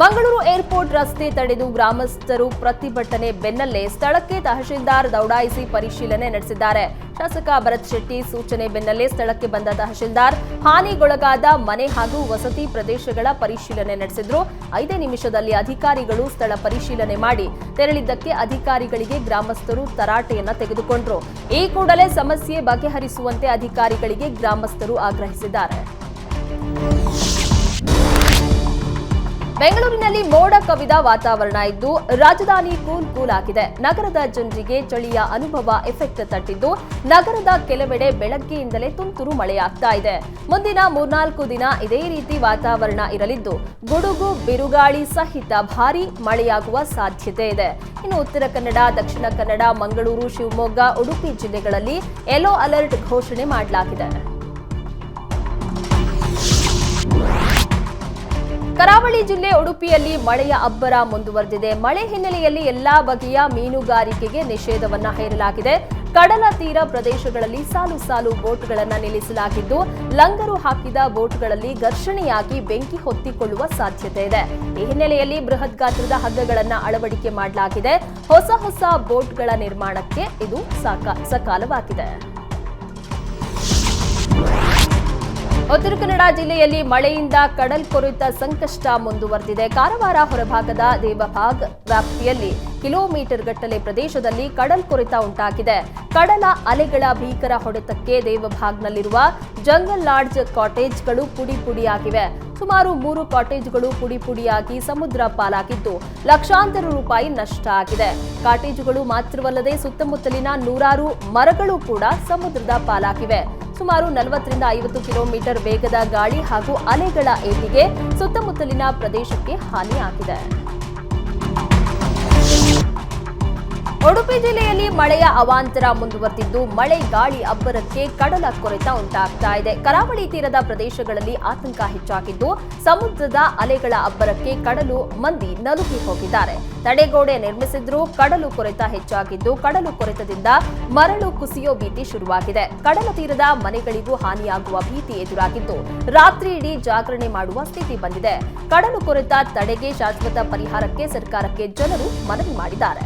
ಮಂಗಳೂರು ಏರ್ಪೋರ್ಟ್ ರಸ್ತೆ ತಡೆದು ಗ್ರಾಮಸ್ಥರು ಪ್ರತಿಭಟನೆ ಬೆನ್ನಲ್ಲೇ ಸ್ಥಳಕ್ಕೆ ತಹಶೀಲ್ದಾರ್ ದೌಡಾಯಿಸಿ ಪರಿಶೀಲನೆ ನಡೆಸಿದ್ದಾರೆ. ಶಾಸಕ ಭರತ್ ಶೆಟ್ಟಿ ಸೂಚನೆ ಬೆನ್ನಲ್ಲೇ ಸ್ಥಳಕ್ಕೆ ಬಂದ ತಹಶೀಲ್ದಾರ್ ಹಾನಿಗೊಳಗಾದ ಮನೆ ಹಾಗೂ ವಸತಿ ಪ್ರದೇಶಗಳ ಪರಿಶೀಲನೆ ನಡೆಸಿದ್ರು. ಐದೇ ನಿಮಿಷದಲ್ಲಿ ಅಧಿಕಾರಿಗಳು ಸ್ಥಳ ಪರಿಶೀಲನೆ ಮಾಡಿ ತೆರಳಿದ್ದಕ್ಕೆ ಅಧಿಕಾರಿಗಳಿಗೆ ಗ್ರಾಮಸ್ಥರು ತರಾಟೆಯನ್ನ ತೆಗೆದುಕೊಂಡ್ರು. ಈ ಕೂಡಲೇ ಸಮಸ್ಯೆ ಬಗೆಹರಿಸುವಂತೆ ಅಧಿಕಾರಿಗಳಿಗೆ ಗ್ರಾಮಸ್ಥರು ಆಗ್ರಹಿಸಿದ್ದಾರೆ. ಬೆಂಗಳೂರಿನಲ್ಲಿ ಮೋಡ ಕವಿದ ವಾತಾವರಣ ಇದ್ದು, ರಾಜಧಾನಿ ಕೂಲ್ ಕೂಲ್ ಆಗಿದೆ. ನಗರದ ಜನರಿಗೆ ಚಳಿಯ ಅನುಭವ ಎಫೆಕ್ಟ್ ತಟ್ಟಿದ್ದು, ನಗರದ ಕೆಲವೆಡೆ ಬೆಳಗ್ಗೆಯಿಂದಲೇ ತುಂತುರು ಮಳೆಯಾಗ್ತಾ ಇದೆ. ಮುಂದಿನ ಮೂರ್ನಾಲ್ಕು ದಿನ ಇದೇ ರೀತಿ ವಾತಾವರಣ ಇರಲಿದ್ದು, ಗುಡುಗು, ಬಿರುಗಾಳಿ ಸಹಿತ ಭಾರೀ ಮಳೆಯಾಗುವ ಸಾಧ್ಯತೆ ಇದೆ. ಇನ್ನು ಉತ್ತರ ಕನ್ನಡ, ದಕ್ಷಿಣ ಕನ್ನಡ, ಮಂಗಳೂರು, ಶಿವಮೊಗ್ಗ, ಉಡುಪಿ ಜಿಲ್ಲೆಗಳಲ್ಲಿ ಯೆಲ್ಲೋ ಅಲರ್ಟ್ ಘೋಷಣೆ ಮಾಡಲಾಗಿದೆ. ಕರಾವಳಿ ಜಿಲ್ಲೆ ಉಡುಪಿಯಲ್ಲಿ ಮಳೆಯ ಅಬ್ಬರ ಮುಂದುವರೆದಿದೆ. ಮಳೆ ಹಿನ್ನೆಲೆಯಲ್ಲಿ ಎಲ್ಲಾ ಬಗೆಯ ಮೀನುಗಾರಿಕೆಗೆ ನಿಷೇಧವನ್ನ ಹೇರಲಾಗಿದೆ. ಕಡಲ ತೀರ ಪ್ರದೇಶಗಳಲ್ಲಿ ಸಾಲು ಸಾಲು ಬೋಟ್ಗಳನ್ನು ನಿಲ್ಲಿಸಲಾಗಿದ್ದು, ಲಂಗರು ಹಾಕಿದ ಬೋಟ್ಗಳಲ್ಲಿ ಘರ್ಷಣೆಯಾಗಿ ಬೆಂಕಿ ಹೊತ್ತಿಕೊಳ್ಳುವ ಸಾಧ್ಯತೆ ಇದೆ. ಈ ಹಿನ್ನೆಲೆಯಲ್ಲಿ ಬೃಹತ್ ಗಾತ್ರದ ಹಗ್ಗಗಳನ್ನು ಅಳವಡಿಕೆ ಮಾಡಲಾಗಿದೆ. ಹೊಸ ಹೊಸ ಬೋಟ್ಗಳ ನಿರ್ಮಾಣಕ್ಕೆ ಇದು ಸಾಕ, ಸಕಾಲವಾಗಿದೆ. ಉತ್ತರ ಕನ್ನಡ ಜಿಲ್ಲೆಯಲ್ಲಿ ಮಳೆಯಿಂದ ಕಡಲ್ ಕೊರೆತ ಸಂಕಷ್ಟ ಮುಂದುವರೆದಿದೆ. ಕಾರವಾರ ಹೊರಭಾಗದ ದೇವಭಾಗ್ ವ್ಯಾಪ್ತಿಯಲ್ಲಿ ಕಿಲೋಮೀಟರ್ ಗಟ್ಟಲೆ ಪ್ರದೇಶದಲ್ಲಿ ಕಡಲ್ ಕೊರೆತ ಉಂಟಾಗಿದೆ. ಕಡಲ ಅಲೆಗಳ ಭೀಕರ ಹೊಡೆತಕ್ಕೆ ದೇವಭಾಗ್ನಲ್ಲಿರುವ ಜಂಗಲ್ ಲಾಡ್ಜ್ ಕಾಟೇಜ್ಗಳು ಪುಡಿ ಪುಡಿಯಾಗಿವೆ. ಸುಮಾರು ಮೂರು ಕಾಟೇಜ್ಗಳು ಪುಡಿ ಪುಡಿಯಾಗಿ ಸಮುದ್ರ ಪಾಲಾಗಿದ್ದು ಲಕ್ಷಾಂತರ ರೂಪಾಯಿ ನಷ್ಟ ಆಗಿದೆ. ಕಾಟೇಜುಗಳು ಮಾತ್ರವಲ್ಲದೆ ಸುತ್ತಮುತ್ತಲಿನ ನೂರಾರು ಮರಗಳು ಕೂಡ ಸಮುದ್ರದ ಪಾಲಾಗಿವೆ. ಸುಮಾರು ನಲವತ್ತರಿಂದ ಐವತ್ತು ಕಿಲೋಮೀಟರ್ ವೇಗದ ಗಾಳಿ ಹಾಗೂ ಅಲೆಗಳ ಏಟಿಗೆ ಸುತ್ತಮುತ್ತಲಿನ ಪ್ರದೇಶಕ್ಕೆ ಹಾನಿಯಾಗಿದೆ. ಉಡುಪಿ ಜಿಲ್ಲೆಯಲ್ಲಿ ಮಳೆಯ ಅವಾಂತರ ಮುಂದುವರೆದಿದ್ದು, ಮಳೆ ಗಾಳಿ ಅಬ್ಬರಕ್ಕೆ ಕಡಲ ಕೊರೆತ ಉಂಟಾಗ್ತಾ ಇದೆ. ಕರಾವಳಿ ತೀರದ ಪ್ರದೇಶಗಳಲ್ಲಿ ಆತಂಕ ಹೆಚ್ಚಾಗಿದ್ದು, ಸಮುದ್ರದ ಅಲೆಗಳ ಅಬ್ಬರಕ್ಕೆ ಕಡಲು ಮಂದಿ ನಲುಗಿ ಹೋಗಿದ್ದಾರೆ. ತಡೆಗೋಡೆ ನಿರ್ಮಿಸಿದ್ರೂ ಕಡಲು ಕೊರೆತ ಹೆಚ್ಚಾಗಿದ್ದು, ಕಡಲು ಕೊರೆತದಿಂದ ಮರಳು ಕುಸಿಯೋ ಭೀತಿ ಶುರುವಾಗಿದೆ. ಕಡಲ ತೀರದ ಮನೆಗಳಿಗೂ ಹಾನಿಯಾಗುವ ಭೀತಿ ಎದುರಾಗಿದ್ದು, ರಾತ್ರಿ ಇಡೀ ಜಾಗರಣೆ ಮಾಡುವ ಸ್ಥಿತಿ ಬಂದಿದೆ. ಕಡಲು ಕೊರೆತ ತಡೆಗೆ ಶಾಶ್ವತ ಪರಿಹಾರಕ್ಕೆ ಸರ್ಕಾರಕ್ಕೆ ಜನರು ಮನವಿ ಮಾಡಿದ್ದಾರೆ.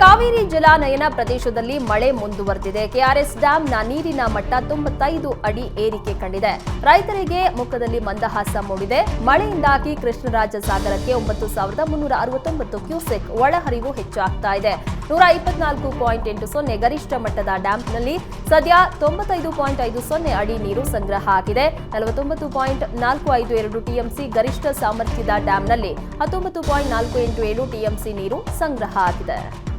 ಕಾವೇರಿ ಜಲಾನಯನ ಪ್ರದೇಶದಲ್ಲಿ ಮಳೆ ಮುಂದುವರೆದಿದೆ. ಕೆಆರ್ಎಸ್ ಡ್ಯಾಂನ ನೀರಿನ ಮಟ್ಟ ತೊಂಬತ್ತೈದು ಅಡಿ ಏರಿಕೆ ಕಂಡಿದೆ. ರೈತರಿಗೆ ಮುಖದಲ್ಲಿ ಮಂದಹಾಸ ಮೂಡಿದೆ. ಮಳೆಯಿಂದಾಗಿ ಕೃಷ್ಣರಾಜ ಸಾಗರಕ್ಕೆ ಒಂಬತ್ತು ಸಾವಿರದ ಮುನ್ನೂರ ಅರವತ್ತೊಂಬತ್ತು ಕ್ಯೂಸೆಕ್ ಒಳಹರಿವು ಹೆಚ್ಚಾಗ್ತಾ ಇದೆ. ನೂರ ಇಪ್ಪತ್ನಾಲ್ಕು ಪಾಯಿಂಟ್ ಎಂಟು ಸೊನ್ನೆ ಗರಿಷ್ಠ ಮಟ್ಟದ ಡ್ಯಾಂನಲ್ಲಿ ಸದ್ಯ ತೊಂಬತ್ತೈದು ಪಾಯಿಂಟ್ ಐದು ಸೊನ್ನೆ ಅಡಿ ನೀರು ಸಂಗ್ರಹ ಆಗಿದೆ. ನಲವತ್ತೊಂಬತ್ತು ಪಾಯಿಂಟ್ ನಾಲ್ಕು ಐದು ಎರಡು ಟಿಎಂಸಿ ಗರಿಷ್ಠ ಸಾಮರ್ಥ್ಯದ ಡ್ಯಾಂನಲ್ಲಿ ಹತ್ತೊಂಬತ್ತು ಪಾಯಿಂಟ್ ನಾಲ್ಕು ಎಂಟು ಏಳು ಟಿಎಂಸಿ ನೀರು ಸಂಗ್ರಹ ಆಗಿದೆ.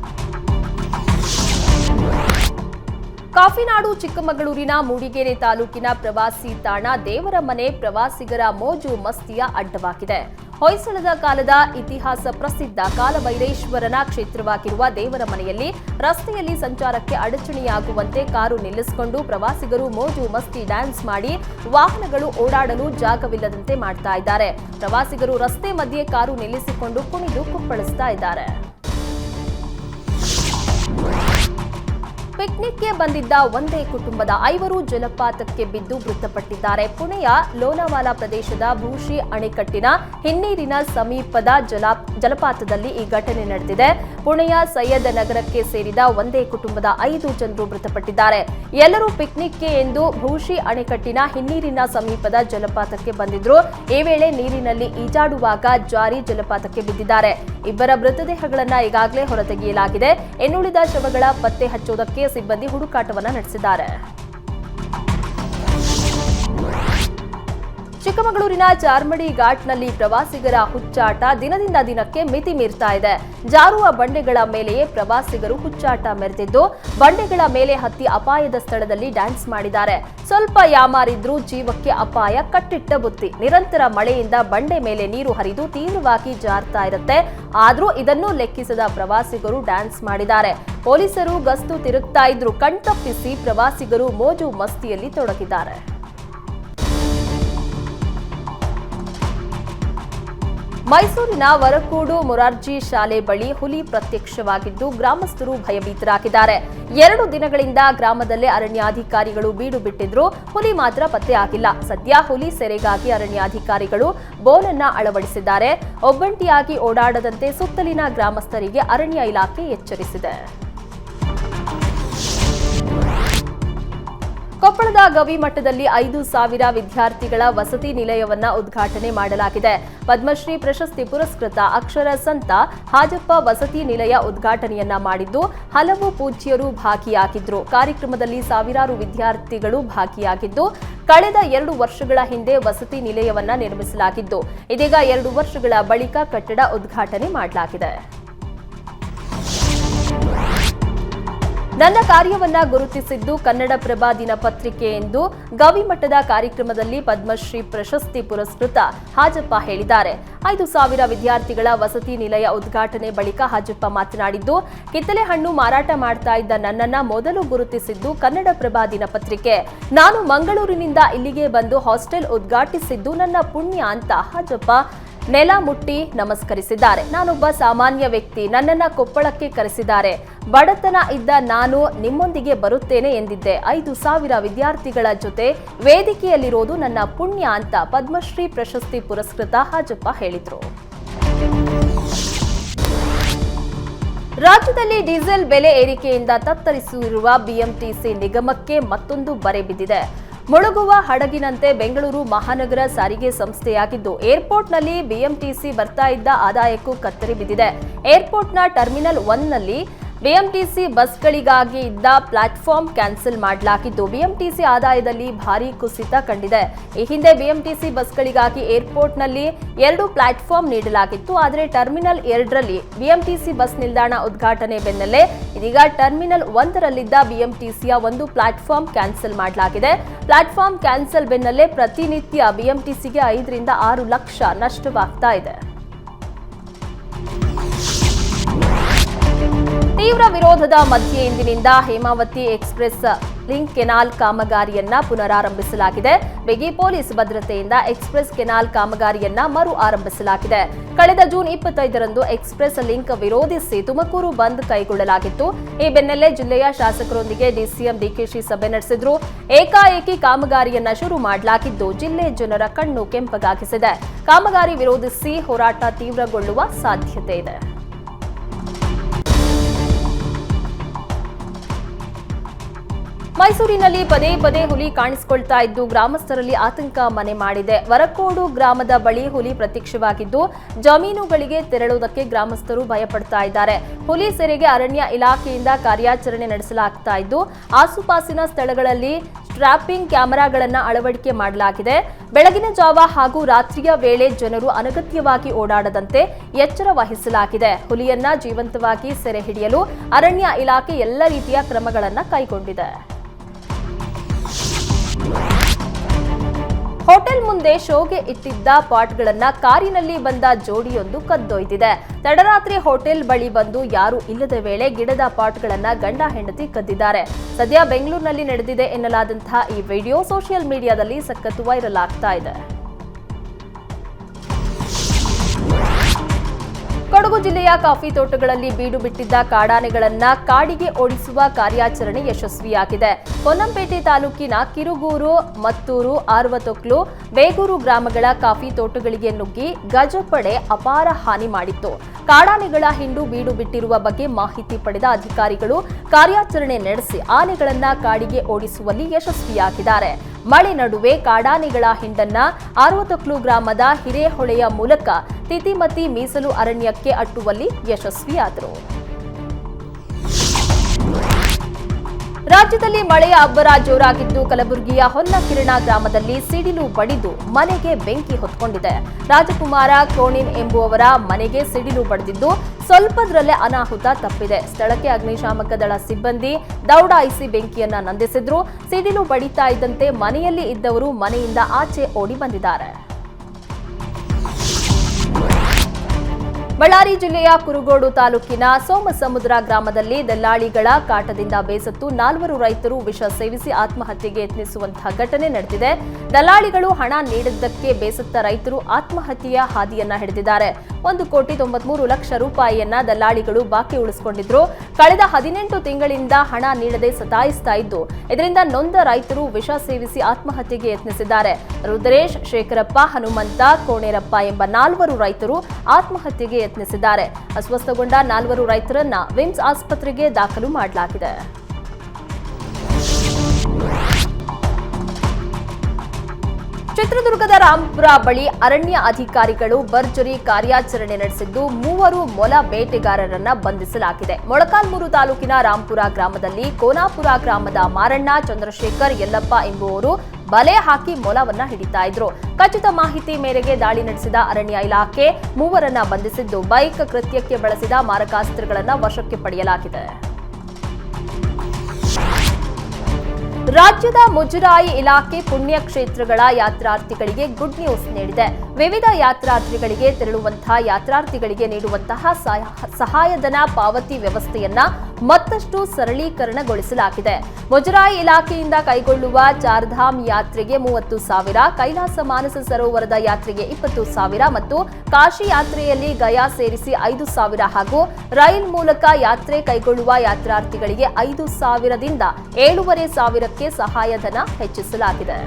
ಕಾಫಿನಾಡು ಚಿಕ್ಕಮಗಳೂರಿನ ಮೂಡಿಗೆರೆ ತಾಲೂಕಿನ ಪ್ರವಾಸಿ ತಾಣ ದೇವರ ಮನೆ ಪ್ರವಾಸಿಗರ ಮೋಜು ಮಸ್ತಿಯ ಅಡ್ಡವಾಗಿದೆ. ಹೊಯ್ಸಳದ ಕಾಲದ ಇತಿಹಾಸ ಪ್ರಸಿದ್ಧ ಕಾಲಭೈರೇಶ್ವರನ ಕ್ಷೇತ್ರವಾಗಿರುವ ದೇವರ ಮನೆಯಲ್ಲಿ ರಸ್ತೆಯಲ್ಲಿ ಸಂಚಾರಕ್ಕೆ ಅಡಚಣೆಯಾಗುವಂತೆ ಕಾರು ನಿಲ್ಲಿಸಿಕೊಂಡು ಪ್ರವಾಸಿಗರು ಮೋಜು ಮಸ್ತಿ ಡ್ಯಾನ್ಸ್ ಮಾಡಿ ವಾಹನಗಳು ಓಡಾಡಲು ಜಾಗವಿಲ್ಲದಂತೆ ಮಾಡ್ತಾ ಇದ್ದಾರೆ. ಪ್ರವಾಸಿಗರು ರಸ್ತೆ ಮಧ್ಯೆ ಕಾರು ನಿಲ್ಲಿಸಿಕೊಂಡು ಕುಣಿದು ಕುಪ್ಪಳಿಸ್ತಾ ಇದ್ದಾರೆ. ಪಿಕ್ನಿಕ್ಗೆ ಬಂದಿದ್ದ ಒಂದೇ ಕುಟುಂಬದ ಐವರು ಜಲಪಾತಕ್ಕೆ ಬಿದ್ದು ಮೃತಪಟ್ಟಿದ್ದಾರೆ. ಪುಣೆಯ ಲೋನಾವಾಲಾ ಪ್ರದೇಶದ ಭೂಶಿ ಅಣೆಕಟ್ಟಿನ ಹಿನ್ನೀರಿನ ಸಮೀಪದ ಜಲ ಜಲಪಾತದಲ್ಲಿ ಈ ಘಟನೆ ನಡೆದಿದೆ. ಪುಣೆಯ ಸೈಯದ್ ನಗರಕ್ಕೆ ಸೇರಿದ ಒಂದೇ ಕುಟುಂಬದ ಐದು ಜನರು ಮೃತಪಟ್ಟಿದ್ದಾರೆ. ಎಲ್ಲರೂ ಪಿಕ್ನಿಕ್ಗೆ ಎಂದು ಭೂಷಿ ಅಣೆಕಟ್ಟಿನ ಹಿನ್ನೀರಿನ ಸಮೀಪದ ಜಲಪಾತಕ್ಕೆ ಬಂದಿದ್ರು. ಈ ವೇಳೆ ನೀರಿನಲ್ಲಿ ಈಜಾಡುವಾಗ ಜಾರಿ ಜಲಪಾತಕ್ಕೆ ಬಿದ್ದಿದ್ದಾರೆ. ಇಬ್ಬರ ಮೃತದೇಹಗಳನ್ನ ಈಗಾಗಲೇ ಹೊರತೆಗೆಯಲಾಗಿದೆ. ಇನ್ನುಳಿದ ಶವಗಳ ಪತ್ತೆ ಹಚ್ಚುವುದಕ್ಕೆ ಸಿಬ್ಬಂದಿ ಹುಡುಕಾಟವನ್ನು ನಡೆಸಿದ್ದಾರೆ. ಚಿಕ್ಕಮಗಳೂರಿನ ಚಾರ್ಮಡಿ ಘಾಟ್ನಲ್ಲಿ ಪ್ರವಾಸಿಗರ ಹುಚ್ಚಾಟ ದಿನದಿಂದ ದಿನಕ್ಕೆ ಮಿತಿ ಮೀರ್ತಾ ಇದೆ. ಜಾರುವ ಬಂಡೆಗಳ ಮೇಲೆಯೇ ಪ್ರವಾಸಿಗರು ಹುಚ್ಚಾಟ ಮೆರೆದಿದ್ದು, ಬಂಡೆಗಳ ಮೇಲೆ ಹತ್ತಿ ಅಪಾಯದ ಸ್ಥಳದಲ್ಲಿ ಡ್ಯಾನ್ಸ್ ಮಾಡಿದ್ದಾರೆ. ಸ್ವಲ್ಪ ಯಾಮಾರಿದ್ರೂ ಜೀವಕ್ಕೆ ಅಪಾಯ, ಕಟ್ಟಿಟ್ಟ ಬುತ್ತಿ. ನಿರಂತರ ಮಳೆಯಿಂದ ಬಂಡೆ ಮೇಲೆ ನೀರು ಹರಿದು ತೀವ್ರವಾಗಿ ಜಾರ್ತಾ ಇರುತ್ತೆ. ಆದರೂ ಇದನ್ನು ಲೆಕ್ಕಿಸದ ಪ್ರವಾಸಿಗರು ಡ್ಯಾನ್ಸ್ ಮಾಡಿದ್ದಾರೆ. ಪೊಲೀಸರು ಗಸ್ತು ತಿರುಗ್ತಾ ಇದ್ರು. ಕಣ್ತಪ್ಪಿಸಿ ಪ್ರವಾಸಿಗರು ಮೋಜು ಮಸ್ತಿಯಲ್ಲಿ ತೊಡಗಿದ್ದಾರೆ. ಮೈಸೂರಿನ ವರಕೂಡು ಮೊರಾರ್ಜಿ ಶಾಲೆ ಬಳಿ ಹುಲಿ ಪ್ರತ್ಯಕ್ಷವಾಗಿದ್ದು ಗ್ರಾಮಸ್ಥರು ಭಯಭೀತರಾಗಿದ್ದಾರೆ. ಎರಡು ದಿನಗಳಿಂದ ಗ್ರಾಮದಲ್ಲೇ ಅರಣ್ಯಾಧಿಕಾರಿಗಳು ಬೀಡು ಬಿಟ್ಟಿದ್ರು. ಹುಲಿ ಮಾತ್ರ ಪತ್ತೆ ಆಗಿಲ್ಲ. ಸದ್ಯ ಹುಲಿ ಸೆರೆಗಾಗಿ ಅರಣ್ಯಾಧಿಕಾರಿಗಳು ಬೋನನ್ನ ಅಳವಡಿಸಿದ್ದಾರೆ. ಒಬ್ಬಂಟಿಯಾಗಿ ಓಡಾಡದಂತೆ ಸುತ್ತಲಿನ ಗ್ರಾಮಸ್ಥರಿಗೆ ಅರಣ್ಯ ಇಲಾಖೆ ಎಚ್ಚರಿಸಿದೆ. ಕೊಪ್ಪಳದ ಗವಿ ಮಠದಲ್ಲಿ ಐದು ಸಾವಿರ ವಿದ್ಯಾರ್ಥಿಗಳ ವಸತಿ ನಿಲಯವನ್ನ ಉದ್ಘಾಟನೆ ಮಾಡಲಾಗಿದೆ. ಪದ್ಮಶ್ರೀ ಪ್ರಶಸ್ತಿ ಪುರಸ್ಕೃತ ಅಕ್ಷರ ಸಂತ ಹಾಜಪ್ಪ ವಸತಿ ನಿಲಯ ಉದ್ಘಾಟನೆಯನ್ನ ಮಾಡಿದ್ದು ಹಲವು ಪೂಜ್ಯರು ಭಾಗಿಯಾಗಿದ್ರು. ಕಾರ್ಯಕ್ರಮದಲ್ಲಿ ಸಾವಿರಾರು ವಿದ್ಯಾರ್ಥಿಗಳು ಭಾಗಿಯಾಗಿದ್ದು, ಕಳೆದ ಎರಡು ವರ್ಷಗಳ ಹಿಂದೆ ವಸತಿ ನಿಲಯವನ್ನ ನಿರ್ಮಿಸಲಾಗಿದ್ದು, ಇದೀಗ ಎರಡು ವರ್ಷಗಳ ಬಳಿಕ ಕಟ್ಟಡ ಉದ್ಘಾಟನೆ ಮಾಡಲಾಗಿದೆ. ನನ್ನ ಕಾರ್ಯವನ್ನ ಗುರುತಿಸಿದ್ದು ಕನ್ನಡಪ್ರಭ ದಿನಪತ್ರಿಕೆ ಎಂದು ಗವಿಮಠದ ಕಾರ್ಯಕ್ರಮದಲ್ಲಿ ಪದ್ಮಶ್ರೀ ಪ್ರಶಸ್ತಿ ಪುರಸ್ಕೃತ ಹಾಜಪ್ಪ ಹೇಳಿದ್ದಾರೆ. ಐದು ಸಾವಿರ ವಿದ್ಯಾರ್ಥಿಗಳ ವಸತಿ ನಿಲಯ ಉದ್ಘಾಟನೆ ಬಳಿಕ ಹಾಜಪ್ಪ ಮಾತನಾಡಿದ್ದು ಕಿತ್ತಲೆ ಹಣ್ಣು ಮಾರಾಟ ಮಾಡ್ತಾ ಇದ್ದ ನನ್ನನ್ನ ಮೊದಲು ಗುರುತಿಸಿದ್ದು ಕನ್ನಡಪ್ರಭ ದಿನಪತ್ರಿಕೆ. ನಾನು ಮಂಗಳೂರಿನಿಂದ ಇಲ್ಲಿಗೆ ಬಂದು ಹಾಸ್ಟೆಲ್ ಉದ್ಘಾಟಿಸಿದ್ದು ನನ್ನ ಪುಣ್ಯ ಅಂತ ಹಾಜಪ್ಪ ನೆಲ ಮುಟ್ಟಿ ನಮಸ್ಕರಿಸಿದ್ದಾರೆ. ನಾನೊಬ್ಬ ಸಾಮಾನ್ಯ ವ್ಯಕ್ತಿ, ನನ್ನನ್ನ ಕೊಪ್ಪಳಕ್ಕೆ ಕರೆಸಿದ್ದಾರೆ. ಬಡತನ ಇದ್ದ ನಾನು ನಿಮ್ಮೊಂದಿಗೆ ಬರುತ್ತೇನೆ ಎಂದಿದ್ದೆ. ಐದು ಸಾವಿರ ವಿದ್ಯಾರ್ಥಿಗಳ ಜೊತೆ ವೇದಿಕೆಯಲ್ಲಿರೋದು ನನ್ನ ಪುಣ್ಯ ಅಂತ ಪದ್ಮಶ್ರೀ ಪ್ರಶಸ್ತಿ ಪುರಸ್ಕೃತ ಹಾಜಪ್ಪ ಹೇಳಿದ್ರು. ರಾಜ್ಯದಲ್ಲಿ ಡೀಸೆಲ್ ಬೆಲೆ ಏರಿಕೆಯಿಂದ ತತ್ತರಿಸಿರುವ ಬಿಎಂಟಿಸಿ ನಿಗಮಕ್ಕೆ ಮತ್ತೊಂದು ಬರೆ ಬಿದ್ದಿದೆ. ಮುಳುಗುವ ಹಡಗಿನಂತೆ ಬೆಂಗಳೂರು ಮಹಾನಗರ ಸಾರಿಗೆ ಸಂಸ್ಥೆಯಾಗಿದ್ದು, ಏರ್ಪೋರ್ಟ್ನಲ್ಲಿ ಬಿಎಂಟಿಸಿ ಬರ್ತಾ ಇದ್ದ ಆದಾಯಕ್ಕೂ ಕತ್ತರಿ ಬಿದ್ದಿದೆ. ಏರ್ಪೋರ್ಟ್ನ ಟರ್ಮಿನಲ್ ಒನ್ನಲ್ಲಿ ಬಿಎಂಟಿಸಿ ಬಸ್ಗಳಿಗಾಗಿ ಇದ್ದ ಪ್ಲಾಟ್ಫಾರ್ಮ್ ಕ್ಯಾನ್ಸಲ್ ಮಾಡಲಾಗಿದ್ದು, ಬಿಎಂಟಿಸಿ ಆದಾಯದಲ್ಲಿ ಭಾರೀ ಕುಸಿತ ಕಂಡಿದೆ. ಈ ಹಿಂದೆ ಬಿಎಂಟಿಸಿ ಬಸ್ಗಳಿಗಾಗಿ ಏರ್ಪೋರ್ಟ್ನಲ್ಲಿ ಎರಡು ಪ್ಲಾಟ್ಫಾರ್ಮ್ ನೀಡಲಾಗಿತ್ತು. ಆದರೆ ಟರ್ಮಿನಲ್ ಎರಡರಲ್ಲಿ ಬಿಎಂಟಿಸಿ ಬಸ್ ನಿಲ್ದಾಣ ಉದ್ಘಾಟನೆ ಬೆನ್ನಲ್ಲೇ ಇದೀಗ ಟರ್ಮಿನಲ್ ಒಂದರಲ್ಲಿದ್ದ ಬಿಎಂಟಿಸಿಯ ಒಂದು ಪ್ಲಾಟ್ಫಾರ್ಮ್ ಕ್ಯಾನ್ಸಲ್ ಮಾಡಲಾಗಿದೆ. ಪ್ಲಾಟ್ಫಾರ್ಮ್ ಕ್ಯಾನ್ಸಲ್ ಬೆನ್ನಲ್ಲೇ ಪ್ರತಿನಿತ್ಯ ಬಿಎಂಟಿಸಿಗೆ ಐದರಿಂದ ಆರು ಲಕ್ಷ ನಷ್ಟವಾಗ್ತಾ ಇದೆ. ತೀವ್ರ ವಿರೋಧದ ಮಧ್ಯೆ ಇಂದಿನಿಂದ ಹೇಮಾವತಿ ಎಕ್ಸ್ಪ್ರೆಸ್ ಲಿಂಕ್ ಕೆನಾಲ್ ಕಾಮಗಾರಿಯನ್ನ ಪುನರಾರಂಭಿಸಲಾಗಿದೆ. ಬಿಗಿ ಪೊಲೀಸ್ ಭದ್ರತೆಯಿಂದ ಎಕ್ಸ್ಪ್ರೆಸ್ ಕೆನಾಲ್ ಕಾಮಗಾರಿಯನ್ನ ಮರು ಆರಂಭಿಸಲಾಗಿದೆ. ಕಳೆದ ಜೂನ್ ಇಪ್ಪತ್ತೈದರಂದು ಎಕ್ಸ್ಪ್ರೆಸ್ ಲಿಂಕ್ ವಿರೋಧಿಸಿ ತುಮಕೂರು ಬಂದ್ ಕೈಗೊಳ್ಳಲಾಗಿತ್ತು. ಈ ಬೆನ್ನಲ್ಲೇ ಜಿಲ್ಲೆಯ ಶಾಸಕರೊಂದಿಗೆ ಡಿಸಿಎಂ ಡಿಕೆಶಿ ಸಭೆ ನಡೆಸಿದ್ರು. ಏಕಾಏಕಿ ಕಾಮಗಾರಿಯನ್ನ ಶುರು ಮಾಡಲಾಗಿದ್ದು ಜಿಲ್ಲೆ ಜನರ ಕಣ್ಣು ಕೆಂಪಗಾಗಿಸಿದೆ. ಕಾಮಗಾರಿ ವಿರೋಧಿಸಿ ಹೋರಾಟ ತೀವ್ರಗೊಳ್ಳುವ ಸಾಧ್ಯತೆ ಇದೆ. ಮೈಸೂರಿನಲ್ಲಿ ಪದೇ ಪದೇ ಹುಲಿ ಕಾಣಿಸಿಕೊಳ್ತಾ ಇದ್ದು ಗ್ರಾಮಸ್ಥರಲ್ಲಿ ಆತಂಕ ಮನೆ ಮಾಡಿದೆ. ವರಕೋಡು ಗ್ರಾಮದ ಬಳಿ ಹುಲಿ ಪ್ರತ್ಯಕ್ಷವಾಗಿದ್ದು ಜಮೀನುಗಳಿಗೆ ತೆರಳುವುದಕ್ಕೆ ಗ್ರಾಮಸ್ಥರು ಭಯಪಡ್ತಾ ಇದ್ದಾರೆ. ಹುಲಿ ಸೆರೆಗೆ ಅರಣ್ಯ ಇಲಾಖೆಯಿಂದ ಕಾರ್ಯಾಚರಣೆ ನಡೆಸಲಾಗ್ತಾ ಇದ್ದು ಆಸುಪಾಸಿನ ಸ್ಥಳಗಳಲ್ಲಿ ಟ್ರಾಪಿಂಗ್ ಕ್ಯಾಮೆರಾಗಳನ್ನು ಅಳವಡಿಕೆ ಮಾಡಲಾಗಿದೆ. ಬೆಳಗಿನ ಜಾವ ಹಾಗೂ ರಾತ್ರಿಯ ವೇಳೆ ಜನರು ಅನಗತ್ಯವಾಗಿ ಓಡಾಡದಂತೆ ಎಚ್ಚರ ವಹಿಸಲಾಗಿದೆ. ಹುಲಿಯನ್ನ ಜೀವಂತವಾಗಿ ಸೆರೆ ಹಿಡಿಯಲು ಅರಣ್ಯ ಇಲಾಖೆ ಎಲ್ಲ ರೀತಿಯ ಕ್ರಮಗಳನ್ನು ಕೈಗೊಂಡಿದೆ. ಹೋಟೆಲ್ ಮುಂದೆ ಶೋಗೆ ಇಟ್ಟಿದ್ದ ಪಾಟ್ಗಳನ್ನ ಕಾರಿನಲ್ಲಿ ಬಂದ ಜೋಡಿಯೊಂದು ಕದ್ದೊಯ್ದಿದೆ. ತಡರಾತ್ರಿ ಹೋಟೆಲ್ ಬಳಿ ಬಂದು ಯಾರು ಇಲ್ಲದ ವೇಳೆ ಗಿಡದ ಪಾಟ್ಗಳನ್ನ ಗಂಡ ಹೆಂಡತಿ ಕದ್ದಿದ್ದಾರೆ. ಸದ್ಯ ಬೆಂಗಳೂರಿನಲ್ಲಿ ನಡೆದಿದೆ ಎನ್ನಲಾದಂತಹ ಈ ವಿಡಿಯೋ ಸೋಷಿಯಲ್ ಮೀಡಿಯಾದಲ್ಲಿ ಸಖತ್ತು ವೈರಲ್ ಆಗ್ತಾ ಇದೆ. ಕೊಡಗು ಜಿಲ್ಲೆಯ ಕಾಫಿ ತೋಟಗಳಲ್ಲಿ ಬೀಡು ಬಿಟ್ಟಿದ್ದ ಕಾಡಾನೆಗಳನ್ನ ಕಾಡಿಗೆ ಓಡಿಸುವ ಕಾರ್ಯಾಚರಣೆ ಯಶಸ್ವಿಯಾಗಿದೆ. ಪೊನ್ನಂಪೇಟೆ ತಾಲೂಕಿನ ಕಿರುಗೂರು, ಮತ್ತೂರು, ಆರ್ವತೊಕ್ಲು, ಬೇಗೂರು ಗ್ರಾಮಗಳ ಕಾಫಿ ತೋಟಗಳಿಗೆ ನುಗ್ಗಿ ಗಜಪಡೆ ಅಪಾರ ಹಾನಿ ಮಾಡಿತ್ತು. ಕಾಡಾನೆಗಳ ಹಿಂಡು ಬೀಡು ಬಿಟ್ಟಿರುವ ಬಗ್ಗೆ ಮಾಹಿತಿ ಪಡೆದ ಅಧಿಕಾರಿಗಳು ಕಾರ್ಯಾಚರಣೆ ನಡೆಸಿ ಆನೆಗಳನ್ನ ಕಾಡಿಗೆ ಓಡಿಸುವಲ್ಲಿ ಯಶಸ್ವಿಯಾಗಿದ್ದಾರೆ. ಮಳೆ ನಡುವೆ ಕಾಡಾನೆಗಳ ಹಿಂಡನ್ನ ಆರ್ವತೊಕ್ಲು ಗ್ರಾಮದ ಹಿರೇಹೊಳೆಯ ಮೂಲಕ ತಿತಿಮತಿ ಮೀಸಲು ಅರಣ್ಯಕ್ಕೆ ಅಟ್ಟುವಲ್ಲಿ ಯಶಸ್ವಿಯಾದರು. ರಾಜ್ಯದಲ್ಲಿ ಮಳೆಯ ಅಬ್ಬರ ಜೋರಾಗಿದ್ದು ಕಲಬುರಗಿಯ ಹೊನ್ನಕಿರಣ ಗ್ರಾಮದಲ್ಲಿ ಸಿಡಿಲು ಬಡಿದು ಮನೆಗೆ ಬೆಂಕಿ ಹೊತ್ಕೊಂಡಿದೆ. ರಾಜಕುಮಾರ ಕೋಣಿನ್ ಎಂಬುವವರ ಮನೆಗೆ ಸಿಡಿಲು ಬಡಿದಿದ್ದು ಸ್ವಲ್ಪದರಲ್ಲೇ ಅನಾಹುತ ತಪ್ಪಿದೆ. ಸ್ಥಳಕ್ಕೆ ಅಗ್ನಿಶಾಮಕ ದಳ ಸಿಬ್ಬಂದಿ ದೌಡಾಯಿಸಿ ಬೆಂಕಿಯನ್ನ ನಂದಿಸಿದ್ರು. ಸಿಡಿಲು ಬಡಿತಾ ಇದ್ದಂತೆ ಮನೆಯಲ್ಲಿ ಇದ್ದವರು ಮನೆಯಿಂದ ಆಚೆ ಓಡಿ ಬಂದಿದ್ದಾರೆ. ಬಳ್ಳಾರಿ ಜಿಲ್ಲೆಯ ಕುರುಗೋಡು ತಾಲೂಕಿನ ಸೋಮಸಮುದ್ರ ಗ್ರಾಮದಲ್ಲಿ ದಲ್ಲಾಳಿಗಳ ಕಾಟದಿಂದ ಬೇಸತ್ತು ನಾಲ್ವರು ರೈತರು ವಿಷ ಸೇವಿಸಿ ಆತ್ಮಹತ್ಯೆಗೆ ಯತ್ನಿಸುವಂತಹ ಘಟನೆ ನಡೆದಿದೆ. ದಲ್ಲಾಳಿಗಳು ಹಣ ನೀಡಿದ್ದಕ್ಕೆ ಬೇಸತ್ತ ರೈತರು ಆತ್ಮಹತ್ಯೆಯ ಹಾದಿಯನ್ನ ಹಿಡಿದಿದ್ದಾರೆ. ಒಂದು ಕೋಟಿ ತೊಂಬತ್ಮೂರು ಲಕ್ಷ ರೂಪಾಯಿಯನ್ನ ದಲ್ಲಾಳಿಗಳು ಬಾಕಿ ಉಳಿಸಿಕೊಂಡಿದ್ರು. ಕಳೆದ ಹದಿನೆಂಟು ತಿಂಗಳಿಂದ ಹಣ ನೀಡದೆ ಸತಾಯಿಸ್ತಾ ಇದ್ದು, ಇದರಿಂದ ನೊಂದ ರೈತರು ವಿಷ ಸೇವಿಸಿ ಆತ್ಮಹತ್ಯೆಗೆ ಯತ್ನಿಸಿದ್ದಾರೆ. ರುದ್ರೇಶ್ ಶೇಖರಪ್ಪ, ಹನುಮಂತ, ಕೋಣೇರಪ್ಪ ಎಂಬ ನಾಲ್ವರು ರೈತರು ಆತ್ಮಹತ್ಯೆಗೆ ಯತ್ನಿಸಿದ್ದಾರೆ ಅಸ್ವಸ್ಥಗೊಂಡ ನಾಲ್ವರು ರೈತರನ್ನ ವಿಮ್ಸ್ ಆಸ್ಪತ್ರೆಗೆ ದಾಖಲು ಮಾಡಲಾಗಿದೆ. ಚಿತ್ರದುರ್ಗದ ರಾಂಪುರ ಬಳಿ ಅರಣ್ಯ ಅಧಿಕಾರಿಗಳು ಭರ್ಜರಿ ಕಾರ್ಯಾಚರಣೆ ನಡೆಸಿದ್ದು, ಮೂವರು ಮೊಲ ಬೇಟೆಗಾರರನ್ನ ಬಂಧಿಸಲಾಗಿದೆ. ಮೊಳಕಾಲ್ಮೂರು ತಾಲೂಕಿನ ರಾಂಪುರ ಗ್ರಾಮದಲ್ಲಿ ಕೋನಾಪುರ ಗ್ರಾಮದ ಮಾರಣ್ಣ, ಚಂದ್ರಶೇಖರ್, ಯಲ್ಲಪ್ಪ ಎಂಬುವವರು ಬಲೆ ಹಾಕಿ ಮೊಲವನ್ನ ಹಿಡಿತಾ ಇದ್ರು. ಖಚಿತ ಮಾಹಿತಿ ಮೇರೆಗೆ ದಾಳಿ ನಡೆಸಿದ ಅರಣ್ಯ ಇಲಾಖೆ ಮೂವರನ್ನ ಬಂಧಿಸಿದ್ದು. ಬೈಕ್ ಕೃತ್ಯಕ್ಕೆ ಬಳಸಿದ ಮಾರಕಾಸ್ತ್ರಗಳನ್ನ ವಶಕ್ಕೆ ಪಡೆಯಲಾಗಿದೆ. ರಾಜ್ಯದ ಮುಜರಾಯಿ ಇಲಾಖೆ ಪುಣ್ಯಕ್ಷೇತ್ರಗಳ ಯಾತ್ರಾರ್ಥಿಗಳಿಗೆ ಗುಡ್ ನ್ಯೂಸ್ ನೀಡಿದೆ. ವಿವಿಧ ಯಾತ್ರಾರ್ಥಿಗಳಿಗೆ ತೆರಳುವಂತಹ ಯಾತ್ರಾರ್ಥಿಗಳಿಗೆ ನೀಡುವಂತಹ ಸಹ- ಸಹಾಯಧನ ಪಾವತಿ ವ್ಯವಸ್ಥೆಯನ್ನ ಮತ್ತಷ್ಟು ಸರಳೀಕರಣಗೊಳಿಸಲಾಗಿದೆ. ಮುಜರಾಯಿ ಇಲಾಖೆಯಿಂದ ಕೈಗೊಳ್ಳುವ ಚಾರ್ಧಾಮ್ ಯಾತ್ರೆಗೆ ಮೂವತ್ತು ಸಾವಿರ, ಕೈಲಾಸ ಮಾನಸ ಸರೋವರದ ಯಾತ್ರೆಗೆ ಇಪ್ಪತ್ತು ಸಾವಿರ ಮತ್ತು ಕಾಶಿ ಯಾತ್ರೆಯಲ್ಲಿ ಗಯಾ ಸೇರಿಸಿ ಐದು ಸಾವಿರ ಹಾಗೂ ರೈಲ್ ಮೂಲಕ ಯಾತ್ರೆ ಕೈಗೊಳ್ಳುವ ಯಾತ್ರಾರ್ಥಿಗಳಿಗೆ ಐದು ಸಾವಿರದಿಂದ ಏಳೂವರೆ ಸಾವಿರಕ್ಕೆ ಸಹಾಯಧನ ಹೆಚ್ಚಿಸಲಾಗಿದೆ.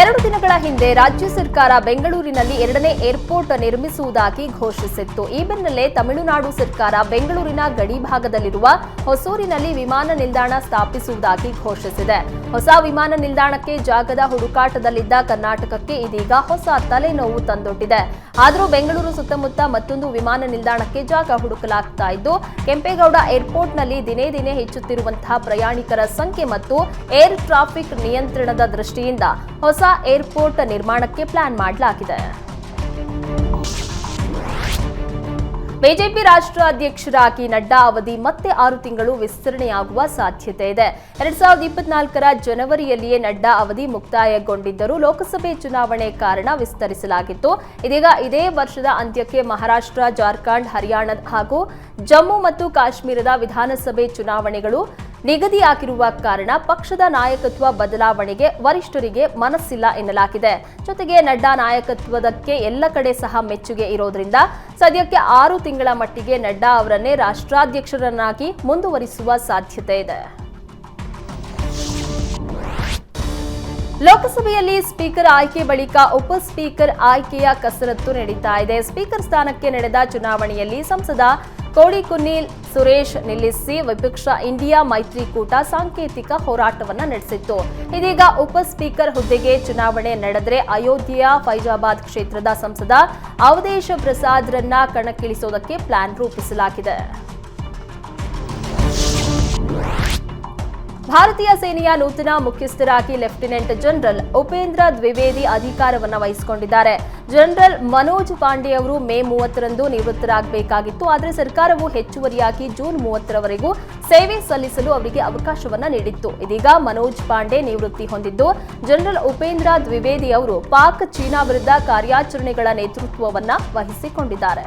ಎರಡು ದಿನಗಳ ಹಿಂದೆ ರಾಜ್ಯ ಸರ್ಕಾರ ಬೆಂಗಳೂರಿನಲ್ಲಿ ಎರಡನೇ ಏರ್ಪೋರ್ಟ್ ನಿರ್ಮಿಸುವುದಾಗಿ ಘೋಷಿಸಿತ್ತು. ಈ ಬೆನ್ನಲ್ಲೇ ತಮಿಳುನಾಡು ಸರ್ಕಾರ ಬೆಂಗಳೂರಿನ ಗಡಿ ಭಾಗದಲ್ಲಿರುವ ಹೊಸೂರಿನಲ್ಲಿ ವಿಮಾನ ನಿಲ್ದಾಣ ಸ್ಥಾಪಿಸುವುದಾಗಿ ಘೋಷಿಸಿದೆ. ಹೊಸ ವಿಮಾನ ನಿಲ್ದಾಣಕ್ಕೆ ಜಾಗದ ಹುಡುಕಾಟದಲ್ಲಿದ್ದ ಕರ್ನಾಟಕಕ್ಕೆ ಇದೀಗ ಹೊಸ ತಲೆನೋವು ತಂದೊಡ್ಡಿದೆ ಆದರೂ ಬೆಂಗಳೂರು ಸುತ್ತಮುತ್ತ ಮತ್ತೊಂದು ವಿಮಾನ ನಿಲ್ದಾಣಕ್ಕೆ ಜಾಗ ಹುಡುಕಲಾಗ್ತಾ ಇದ್ದು, ಕೆಂಪೇಗೌಡ ಏರ್ಪೋರ್ಟ್ನಲ್ಲಿ ದಿನೇ ದಿನೇ ಹೆಚ್ಚುತ್ತಿರುವಂತಹ ಪ್ರಯಾಣಿಕರ ಸಂಖ್ಯೆ ಮತ್ತು ಏರ್ ಟ್ರಾಫಿಕ್ ನಿಯಂತ್ರಣದ ದೃಷ್ಟಿಯಿಂದ ಹೊಸ ಏರ್ಪೋರ್ಟ್ ನಿರ್ಮಾಣಕ್ಕೆ ಪ್ಲಾನ್ ಮಾಡಲಾಗಿದೆ. ಬಿಜೆಪಿ ರಾಷ್ಟ್ರ ಅಧ್ಯಕ್ಷರಾಗಿ ನಡ್ಡಾ ಅವಧಿ ಮತ್ತೆ ಆರು ತಿಂಗಳು ವಿಸ್ತರಣೆಯಾಗುವ ಸಾಧ್ಯತೆ ಇದೆ. ಎರಡ್ ಸಾವಿರದ ಇಪ್ಪತ್ನಾಲ್ಕರ ಜನವರಿಯಲ್ಲಿಯೇ ನಡ್ಡಾ ಅವಧಿ ಮುಕ್ತಾಯಗೊಂಡಿದ್ದರೂ ಲೋಕಸಭೆ ಚುನಾವಣೆ ಕಾರಣ ವಿಸ್ತರಿಸಲಾಗಿತ್ತು. ಇದೀಗ ಇದೇ ವರ್ಷದ ಅಂತ್ಯಕ್ಕೆ ಮಹಾರಾಷ್ಟ್ರ, ಜಾರ್ಖಂಡ್, ಹರಿಯಾಣ ಹಾಗೂ ಜಮ್ಮು ಮತ್ತು ಕಾಶ್ಮೀರದ ವಿಧಾನಸಭೆ ಚುನಾವಣೆಗಳು ನಿಗದಿಯಾಗಿರುವ ಕಾರಣ ಪಕ್ಷದ ನಾಯಕತ್ವ ಬದಲಾವಣೆಗೆ ವರಿಷ್ಠರಿಗೆ ಮನಸ್ಸಿಲ್ಲ ಎನ್ನಲಾಗಿದೆ. ಜೊತೆಗೆ ನಡ್ಡಾ ನಾಯಕತ್ವದಕ್ಕೆ ಎಲ್ಲ ಕಡೆ ಸಹ ಮೆಚ್ಚುಗೆ ಇರೋದ್ರಿಂದ ಸದ್ಯಕ್ಕೆ ಆರು ತಿಂಗಳ ಮಟ್ಟಿಗೆ ನಡ್ಡಾ ಅವರನ್ನೇ ರಾಷ್ಟ್ರಾಧ್ಯಕ್ಷರನ್ನಾಗಿ ಮುಂದುವರಿಸುವ ಸಾಧ್ಯತೆ ಇದೆ. ಲೋಕಸಭೆಯಲ್ಲಿ ಸ್ಪೀಕರ್ ಆಯ್ಕೆ ಬಳಿಕ ಉಪ ಸ್ಪೀಕರ್ ಆಯ್ಕೆಯ ಕಸರತ್ತು ನಡೀತಾ ಇದೆ. ಸ್ಪೀಕರ್ ಸ್ಥಾನಕ್ಕೆ ನಡೆದ ಚುನಾವಣೆಯಲ್ಲಿ ಸಂಸದ ಕೋಡಿಕುನ್ನಿಲ್ ಸುರೇಶ್ ನಿಲ್ಲಿಸಿ ವಿಪಕ್ಷ ಇಂಡಿಯಾ ಮೈತ್ರಿಕೂಟ ಸಾಂಕೇತಿಕ ಹೋರಾಟವನ್ನು ನಡೆಸಿತ್ತು. ಇದೀಗ ಉಪ ಸ್ಪೀಕರ್ ಹುದ್ದೆಗೆ ಚುನಾವಣೆ ನಡೆದರೆ ಅಯೋಧ್ಯೆಯ ಫೈಜಾಬಾದ್ ಕ್ಷೇತ್ರದ ಸಂಸದ ಅವಧೇಶ ಪ್ರಸಾದ್ರನ್ನ ಕಣಕ್ಕಿಳಿಸೋದಕ್ಕೆ ಪ್ಲಾನ್ ರೂಪಿಸಲಾಗಿದೆ. ಭಾರತೀಯ ಸೇನೆಯ ನೂತನ ಮುಖ್ಯಸ್ಥರಾಗಿ ಲೆಫ್ಟಿನೆಂಟ್ ಜನರಲ್ ಉಪೇಂದ್ರ ದ್ವಿವೇದಿ ಅಧಿಕಾರವನ್ನು ವಹಿಸಿಕೊಂಡಿದ್ದಾರೆ. ಜನರಲ್ ಮನೋಜ್ ಪಾಂಡೆ ಅವರು ಮೇ ಮೂವತ್ತರಂದು ನಿವೃತ್ತರಾಗಬೇಕಾಗಿತ್ತು. ಆದರೆ ಸರ್ಕಾರವು ಹೆಚ್ಚುವರಿಯಾಗಿ ಜೂನ್ ಮೂವತ್ತರವರೆಗೂ ಸೇವೆ ಸಲ್ಲಿಸಲು ಅವರಿಗೆ ಅವಕಾಶವನ್ನ ನೀಡಿತ್ತು. ಇದೀಗ ಮನೋಜ್ ಪಾಂಡೆ ನಿವೃತ್ತಿ ಹೊಂದಿದ್ದು, ಜನರಲ್ ಉಪೇಂದ್ರ ದ್ವಿವೇದಿ ಅವರು ಪಾಕ್ ಚೀನಾ ವಿರುದ್ಧ ಕಾರ್ಯಾಚರಣೆಗಳ ನೇತೃತ್ವವನ್ನು ವಹಿಸಿಕೊಂಡಿದ್ದಾರೆ.